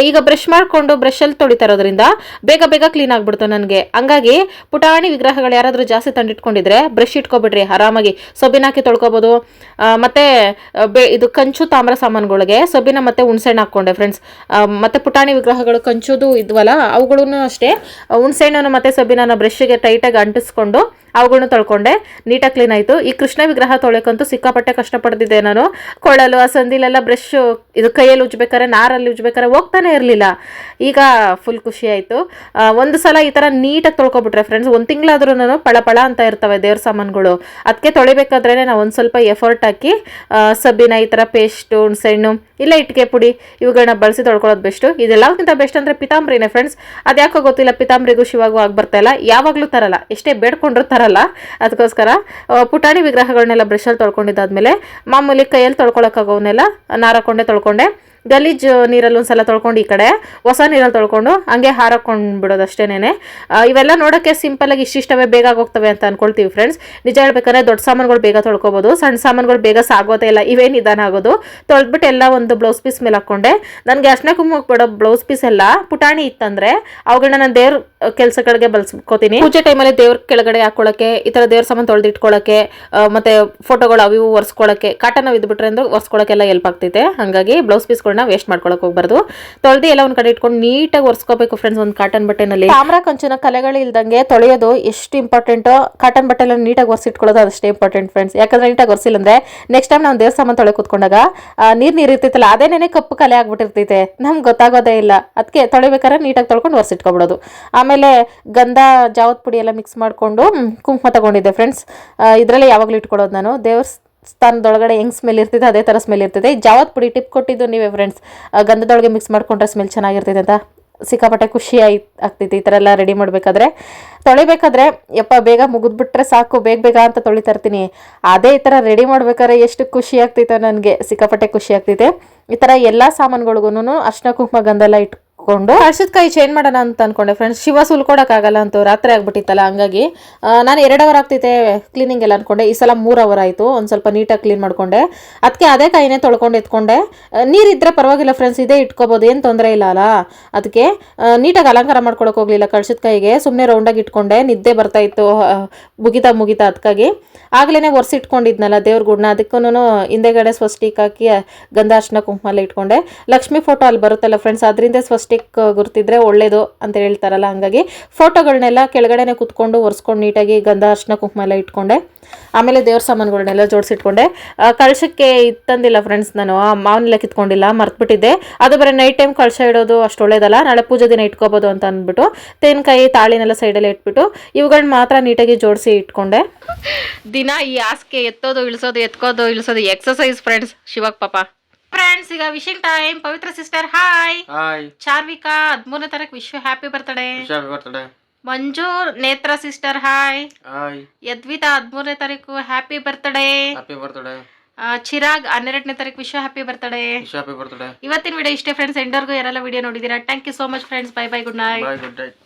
ಈಗ ಬ್ರಷ್ ಮಾಡಿಕೊಂಡು ಬ್ರಷಲ್ಲಿ ತೊಳಿತಾ ಇರೋದ್ರಿಂದ ಬೇಗ ಬೇಗ ಕ್ಲೀನ್ ಆಗಿಬಿಡ್ತು ನನಗೆ. ಹಂಗಾಗಿ ಪುಟಾಣಿ ವಿಗ್ರಹಗಳು ಯಾರಾದರೂ ಜಾಸ್ತಿ ತಂದಿಟ್ಕೊಂಡಿದ್ರೆ ಬ್ರಷ್ ಇಟ್ಕೊಬಿಡ್ರಿ, ಆರಾಮಾಗಿ. ಸೊಬ್ಬಿನ ಹಾಕಿ ತೊಳ್ಕೊಬೋದು. ಮತ್ತು ಬೆ, ಇದು ಕಂಚು ತಾಮ್ರ ಸಾಮಾನುಗಳಿಗೆ ಸೊಬ್ಬಿನ ಮತ್ತು ಹುಣ್ಸೆಹಣ್ಣು ಹಾಕ್ಕೊಂಡೆ ಫ್ರೆಂಡ್ಸ್ ಮತ್ತೆ ಪುಟಾಣಿ ವಿಗ್ರಹಗಳು ಕಂಚೋದು ಇದ್ವಲ್ಲ ಅವುಗಳೂ ಅಷ್ಟೇ. ಹುಣ್ಸೆಹಣ್ಣನ್ನು ಮತ್ತೆ ಸೊಬ್ಬಿನ ಬ್ರಷ್ಗೆ ಟೈಟಾಗಿ ಅಂಟಿಸ್ಕೊಂಡು ಅವುಗಳನ್ನ ತೊಳ್ಕೊಂಡೆ. ನೀಟಾಗಿ ಕ್ಲೀನ್ ಆಯಿತು. ಈ ಕೃಷ್ಣ ವಿಗ್ರಹ ತೊಳೆಕಂತೂ ಸಿಕ್ಕಾಪಟ್ಟೆ ಕಷ್ಟಪಡ್ತಿದ್ದೆ ನಾನು. ಕೊಳಲು ಆ ಸಂದಿಲೆಲ್ಲ ಬ್ರಷ್ ಇದು ಕೈಯಲ್ಲಿ ಉಜ್ಬೇಕಾರೆ, ನಾರಲ್ಲಿ ಉಜ್ಬೇಕಾರೆ ಹೋಗ್ತಾನೆ ಇರಲಿಲ್ಲ. ಈಗ ಫುಲ್ ಖುಷಿ ಆಯಿತು. ಒಂದು ಸಲ ಈ ಥರ ನೀಟಾಗಿ ತೊಳ್ಕೊಬಿಟ್ರೆ ಫ್ರೆಂಡ್ಸ್ ಒಂದು ತಿಂಗಳಾದ್ರೂ ನಾನು ಪಳಪಳ ಪಳ ಅಂತ ಇರ್ತವೆ ದೇವ್ರ ಸಾಮಾನುಗಳು. ಅದಕ್ಕೆ ತೊಳಿಬೇಕಾದ್ರೆ ನಾವು ಒಂದು ಸ್ವಲ್ಪ ಎಫರ್ಟ್ ಹಾಕಿ ಸಬ್ಬಿನ ಈ ಥರ ಪೇಸ್ಟು ಹುಣ್ಸೆಹಣ್ಣು, ಇಲ್ಲ ಇಟ್ಟಿಗೆ ಪುಡಿ ಇವುಗಳನ್ನ ಬಳಸಿ ತೊಳ್ಕೊಳ್ಳೋದು ಬೆಸ್ಟು ಇದೆಲ್ಲಕ್ಕಿಂತ ಬೆಸ್ಟ್ ಅಂದರೆ ಪಿತಾಂಬ್ರಿನೇ ಫ್ರೆಂಡ್ಸ್ ಅದ್ಯಾಕೋ ಗೊತ್ತಿಲ್ಲ, ಪಿತಾಂಬ್ರಿಗೂ ಶಿವಾಗೂ ಆಗಿ ಬರ್ತಾ ಇಲ್ಲ. ಯಾವಾಗಲೂ ತರಲ್ಲ. ಎಷ್ಟೇ ಬೇಡ್ಕೊಂಡ್ರು ತರಲ್ಲ ಅದಕ್ಕೋಸ್ಕರ ಪುಟಾಣಿ ವಿಗ್ರಹಗಳನ್ನೆಲ್ಲ ಬ್ರಷಲ್ಲಿ ತೊಳ್ಕೊಂಡಿದ್ದಾದ್ಮೇಲೆ ಮಾಮೂಲಿ ಕೈಯಲ್ಲಿ ತೊಳ್ಕೊಳಕ್ಕಾಗೋವನ್ನೆಲ್ಲ ನಾರಾಕೊಂಡೆ ತೊಳ್ಕೊಂಡೆ ಗಲೀಜ್ ನೀರಲ್ಲಿ ಒಂದ್ಸಲ ತೊಳ್ಕೊಂಡು ಈ ಕಡೆ, ಹೊಸ ನೀರಲ್ಲಿ ತೊಳ್ಕೊಂಡು ಹಂಗೆ ಹಾರಕೊಂಡು ಬಿಡೋದು ಅಷ್ಟೇನೆ ಇವೆಲ್ಲ ನೋಡೋಕ್ಕೆ ಆಗಿ ಇಷ್ಟಿಷ್ಟವೇ ಬೇಗ ಹೋಗ್ತವೆ ಅಂತ ಅನ್ಕೊಳ್ತೀವಿ ಫ್ರೆಂಡ್ಸ್ ನಿಜ ಹೇಳ್ಬೇಕಂದ್ರೆ ದೊಡ್ಡ ಸಾಮಾನುಗಳು ಬೇಗ ತೊಳ್ಕೊಬೋದು, ಸಣ್ಣ ಸಾಮಾನುಗಳು ಬೇಗ ಸಾಗೋದೇ ಇಲ್ಲ, ಇವೇ ನಿಧಾನ ಆಗೋದು. ತೊಳೆದ್ಬಿಟ್ಟು ಎಲ್ಲ ಒಂದು ಬ್ಲೌಸ್ ಪೀಸ್ ಮೇಲೆ ಹಾಕೊಂಡೆ ನನಗೆ ಅಷ್ಟೇ ಕುಂಕುಮಕ್ಕೆ ಬಿಡೋ ಬ್ಲೌಸ್ ಪೀಸ್ ಎಲ್ಲ ಪುಟಾಣಿ ಇತ್ತಂದ್ರೆ ಅವುಗಳನ್ನ ನಾನು ದೇವ್ರ ಕೆಲಸಗಳಿಗೆ ಬಳಸ್ಕೋತೀನಿ. ಪೂಜೆ ಟೈಮಲ್ಲಿ ದೇವ್ರ ಕೆಳಗಡೆ ಹಾಕೊಳ್ಳೋಕೆ ಈ ಥರ ದೇವ್ರ ಸಾಮಾನು ತೊಳೆದಿಟ್ಕೊಳ್ಳೋಕೆ ಮತ್ತೆ ಫೋಟೋಗಳು ಅವು ಒರೆಸ್ಕೊಳ್ಳೋಕೆ ಕಾಟನ್ ಇದ್ಬಿಟ್ರೆ ಅಂದ್ರೆ ಒರೆಸ್ಕೊಳ್ಳೋಕೆಲ್ಲ ಹೆಲ್ಪ್ ಆಗ್ತೈತೆ. ಹಾಗಾಗಿ ಬ್ಲೌಸ್ ಪೀಸ್ಗಳನ್ನ ವೇಸ್ಟ್ ಮಾಡ್ಕೊಳಕ್ ಹೋಗ್ಬಾರ್ದು. ತೊಳೆದು ಎಲ್ಲ ಒಂದ್ ಕಡೆ ಇಟ್ಕೊಂಡು ನೀಟಾಗಿ ಒರೆಸ್ಕೋಬೇಕು ಫ್ರೆಂಡ್ಸ್ ಒಂದು ಕಾಟನ್ ಬಟ್ಟೆನಲ್ಲಿ. ತಾಮ್ರ, ಕಂಚಿನ ಕಲೆಗಳು ಇಲ್ದಂಗೆ ತೊಳೆಯೋದು ಎಷ್ಟು ಇಂಪಾರ್ಟೆಂಟ್ ಕಾಟನ್ ಬಟ್ಟೆಲ್ಲ ನೀಟಾಗಿ ಒರೆಸಿಟ್ಕೊಳ್ಳೋದು ಅದಷ್ಟೇ ಇಂಪಾರ್ಟೆಂಟ್ ಫ್ರೆಂಡ್ಸ್ ಯಾಕಂದ್ರೆ ನೀಟಾಗಿ ಒರೆಸಿಲ್ಲ ಅಂದ್ರೆ ನೆಕ್ಸ್ಟ್ ಟೈಮ್ ನಾವು ದೇವಸ್ಥಾನ ತೊಳೆ ಕೂತ್ಕೊಂಡಾಗ ನೀರ್ ನೀರ್ ಇರ್ತೈತಲ್ಲ ಅದೇನೇನೆ ಕಪ್ಪು ಕಲೆ ಆಗ್ಬಿಟ್ಟಿರ್ತೈತೆ. ನಮ್ಗೆ ಗೊತ್ತಾಗೋದೇ ಇಲ್ಲ. ಅದಕ್ಕೆ ತೊಳಿಬೇಕಾದ್ರೆ ನೀಟಾಗಿ ತೊಳ್ಕೊಂಡು ಒರೆಸಿಟ್ಕೊಬಿಡೋದು. ಆಮೇಲೆ ಗಂಧ ಜಾವತ್ ಪುಡಿ ಎಲ್ಲ ಮಿಕ್ಸ್ ಮಾಡಿಕೊಂಡು ಕುಂಕುಮ ತಗೊಂಡಿದ್ದೆ ಫ್ರೆಂಡ್ಸ್ ಇದರಲ್ಲಿ ಯಾವಾಗಲೂ ಇಟ್ಕೊಳ್ಳೋದು ನಾನು. ದೇವ್ರ ಸ್ಥಾನದೊಳಗಡೆ ಹೆಂಗ್ ಸ್ಮೆಲ್ ಇರ್ತೈತೆ ಅದೇ ಥರ ಸ್ಮೆಲ್ ಇರ್ತೈತೆ ಜಾವತ್ ಪುಡಿ ಟಿಪ್ ಕೊಟ್ಟಿದ್ದು ನೀವೇ ಫ್ರೆಂಡ್ಸ್ ಗಂಧದೊಳಗೆ ಮಿಕ್ಸ್ ಮಾಡ್ಕೊಂಡ್ರೆ ಸ್ಮೆಲ್ ಚೆನ್ನಾಗಿರ್ತೈತೆ ಅಂತ ಸಿಕ್ಕಾಪಟ್ಟೆ ಖುಷಿ ಆಯ್ ಆಗ್ತೈತಿ ಈ ಥರ ಎಲ್ಲ ರೆಡಿ ಮಾಡಬೇಕಾದ್ರೆ. ತೊಳಿಬೇಕಾದ್ರೆ, ಯಪ್ಪ, ಬೇಗ ಮುಗಿದ್ಬಿಟ್ರೆ ಸಾಕು, ಬೇಗ ಬೇಗ ಅಂತ ತೊಳಿತಾ ಇರ್ತೀನಿ ಅದೇ ಈ ಥರ ರೆಡಿ ಮಾಡ್ಬೇಕಾದ್ರೆ ಎಷ್ಟು ಖುಷಿ ಆಗ್ತೈತೋ ನನಗೆ. ಸಿಕ್ಕಾಪಟ್ಟೆ ಖುಷಿ ಆಗ್ತೈತೆ ಈ ಥರ ಎಲ್ಲ ಸಾಮಾನುಗಳಿಗೂ ಅರ್ಶಿನ ಕುಂಕುಮ ಗಂಧ ಎಲ್ಲ ಇಟ್ಕೊಂಡು ಕಳ್ಸಿದ ಕಾಯಿ ಚೇಂಜ್ ಮಾಡೋಣ ಅಂತ ಅನ್ಕೊಂಡೆ ಫ್ರೆಂಡ್ಸ್ ಶಿವ ಸುಲ್ಕೊಡೋಕ್ಕಾಗಲ್ಲ ಅಂತ ರಾತ್ರಿ ಆಗ್ಬಿಟ್ಟಿತ್ತಲ್ಲ ಹಂಗಾಗಿ ನಾನು ಎರಡು ಅವರ್ ಆಗ್ತೈತೆ ಕ್ಲೀನಿಂಗ್ ಎಲ್ಲ ಅನ್ಕೊಂಡೆ. ಈ ಸಲ ಮೂರು ಅವರ್ ಆಯಿತು ಒಂದು ಸ್ವಲ್ಪ ನೀಟಾಗಿ ಕ್ಲೀನ್ ಮಾಡ್ಕೊಂಡೆ. ಅದಕ್ಕೆ ಅದೇ ಕಾಯಿನೇ ತೊಳ್ಕೊಂಡು ಎತ್ಕೊಂಡೆ. ನೀರು ನೀರಿದ್ರೆ ಪರವಾಗಿಲ್ಲ ಫ್ರೆಂಡ್ಸ್ ಇದೇ ಇಟ್ಕೋಬೋದು ಏನು ತೊಂದರೆ ಇಲ್ಲ ಅಲ್ಲ? ಅದಕ್ಕೆ ನೀಟಾಗಿ ಅಲಂಕಾರ ಮಾಡ್ಕೊಳಕ್ಕೆ ಹೋಗಲಿಲ್ಲ ಕಳ್ಸಿದ ಕೈಗೆ. ಸುಮ್ಮನೆ ರೌಂಡಾಗಿ ಇಟ್ಕೊಂಡೆ ನಿದ್ದೆ ಬರ್ತಾ ಇತ್ತು ಆ, ಮುಗಿತಾ ಮುಗಿತಾ ಅದಕ್ಕಾಗಿ ಆಗ್ಲೇ ಒರೆಸಿಟ್ಕೊಂಡಿದ್ನಲ್ಲ ದೇವ್ರ ಗುಡ್ನ ಅದಕ್ಕೂ ಹಿಂದೆಗಡೆ ಸ್ವಸ್ಟಿಕ್ ಹಾಕಿ ಗಂಧ ಅರ್ಶನ ಕುಂಕುಮ ಇಟ್ಕೊಂಡೆ. ಲಕ್ಷ್ಮಿ ಫೋಟೋ ಅಲ್ಲಿ ಬರುತ್ತಲ್ಲ ಫ್ರೆಂಡ್ಸ್ ಅದರಿಂದ ಸ್ವಸ್ಟಿಕ್ ಗುರ್ತಿದ್ರೆ ಒಳ್ಳೇದು ಅಂತ ಹೇಳ್ತಾರಲ್ಲ, ಹಂಗಾಗಿ ಫೋಟೋಗಳನ್ನೆಲ್ಲ ಕೆಳಗಡೆನೆ ಕುತ್ಕೊಂಡು ಒರೆಸ್ಕೊಂಡು ನೀಟಾಗಿ ಗಂಧ ಅರ್ಶನ ಕುಂಕುಮ ಎಲ್ಲ ಇಟ್ಕೊಂಡೆ. ಆಮೇಲೆ ದೇವ್ರ ಸಾಮಾನುಗಳನ್ನೆಲ್ಲ ಜೋಡಿಸಿಟ್ಕೊಂಡೆ. ಕಳಶಕ್ಕೆ ಇತ್ತಂದಿಲ್ಲ ಫ್ರೆಂಡ್ಸ್ ನಾನು ಮಾವನೆಲ್ಲ ಕಿತ್ಕೊಂಡಿಲ್ಲ, ಮರ್ತ್ಬಿಟ್ಟಿದ್ದೆ. ಅದು ಬರೀ ನೈಟ್ ಟೈಮ್ ಕಳಶ ಇಡೋದು ಅಷ್ಟು ಒಳ್ಳೇದಲ್ಲ, ನಾಳೆ ಪೂಜೆ ದಿನ ಇಟ್ಕೋಬೋದು ಅಂತ ಅಂದ್ಬಿಟ್ಟು ತೆಂಗಿನಕಾಯಿ ತಾಳಿನೆಲ್ಲ ಸೈಡಲ್ಲಿ ಇಟ್ಬಿಟ್ಟು ಇವುಗಳನ್ನ ಮಾತ್ರ ನೀಟಾಗಿ ಜೋಡಿಸಿ ಇಟ್ಕೊಂಡೆ. ದಿನ ಈ ಹಾಸಿಗೆ ಎತ್ತೋದು, ಇಳಿಸೋದು, ಎತ್ಕೋದು, ಇಳಿಸೋದು ಎಕ್ಸಸೈಸ್ ಫ್ರೆಂಡ್ಸ್ ಶಿವಕ್ ಪಾಪ. ಫ್ರೆಂಡ್ಸ್ ಈಗ wishing time Pavitra sister hi hi Charvika ಹದಿಮೂರನೇ ತಾರೀಕು Vishwa happy birthday birthday birthday Manju Netra sister hi hi Yadvita ಹದಿಮೂರನೇ ತಾರೀಕು happy birthday happy birthday Chirag ಹನ್ನೆರಡನೇ ತಾರೀಕು Vishwa happy birthday Vishwa happy birthday ಇವತ್ತಿನ ವಿಡಿಯೋ ಇಷ್ಟೇ ಫ್ರೆಂಡ್ಸ್ ಎಂಡರ್ಗೂ ಯಾರೆಲ್ಲ ವಿಡಿಯೋ ನೋಡಿದ್ದೀರಾ thank you so much friends bye bye good night bye good night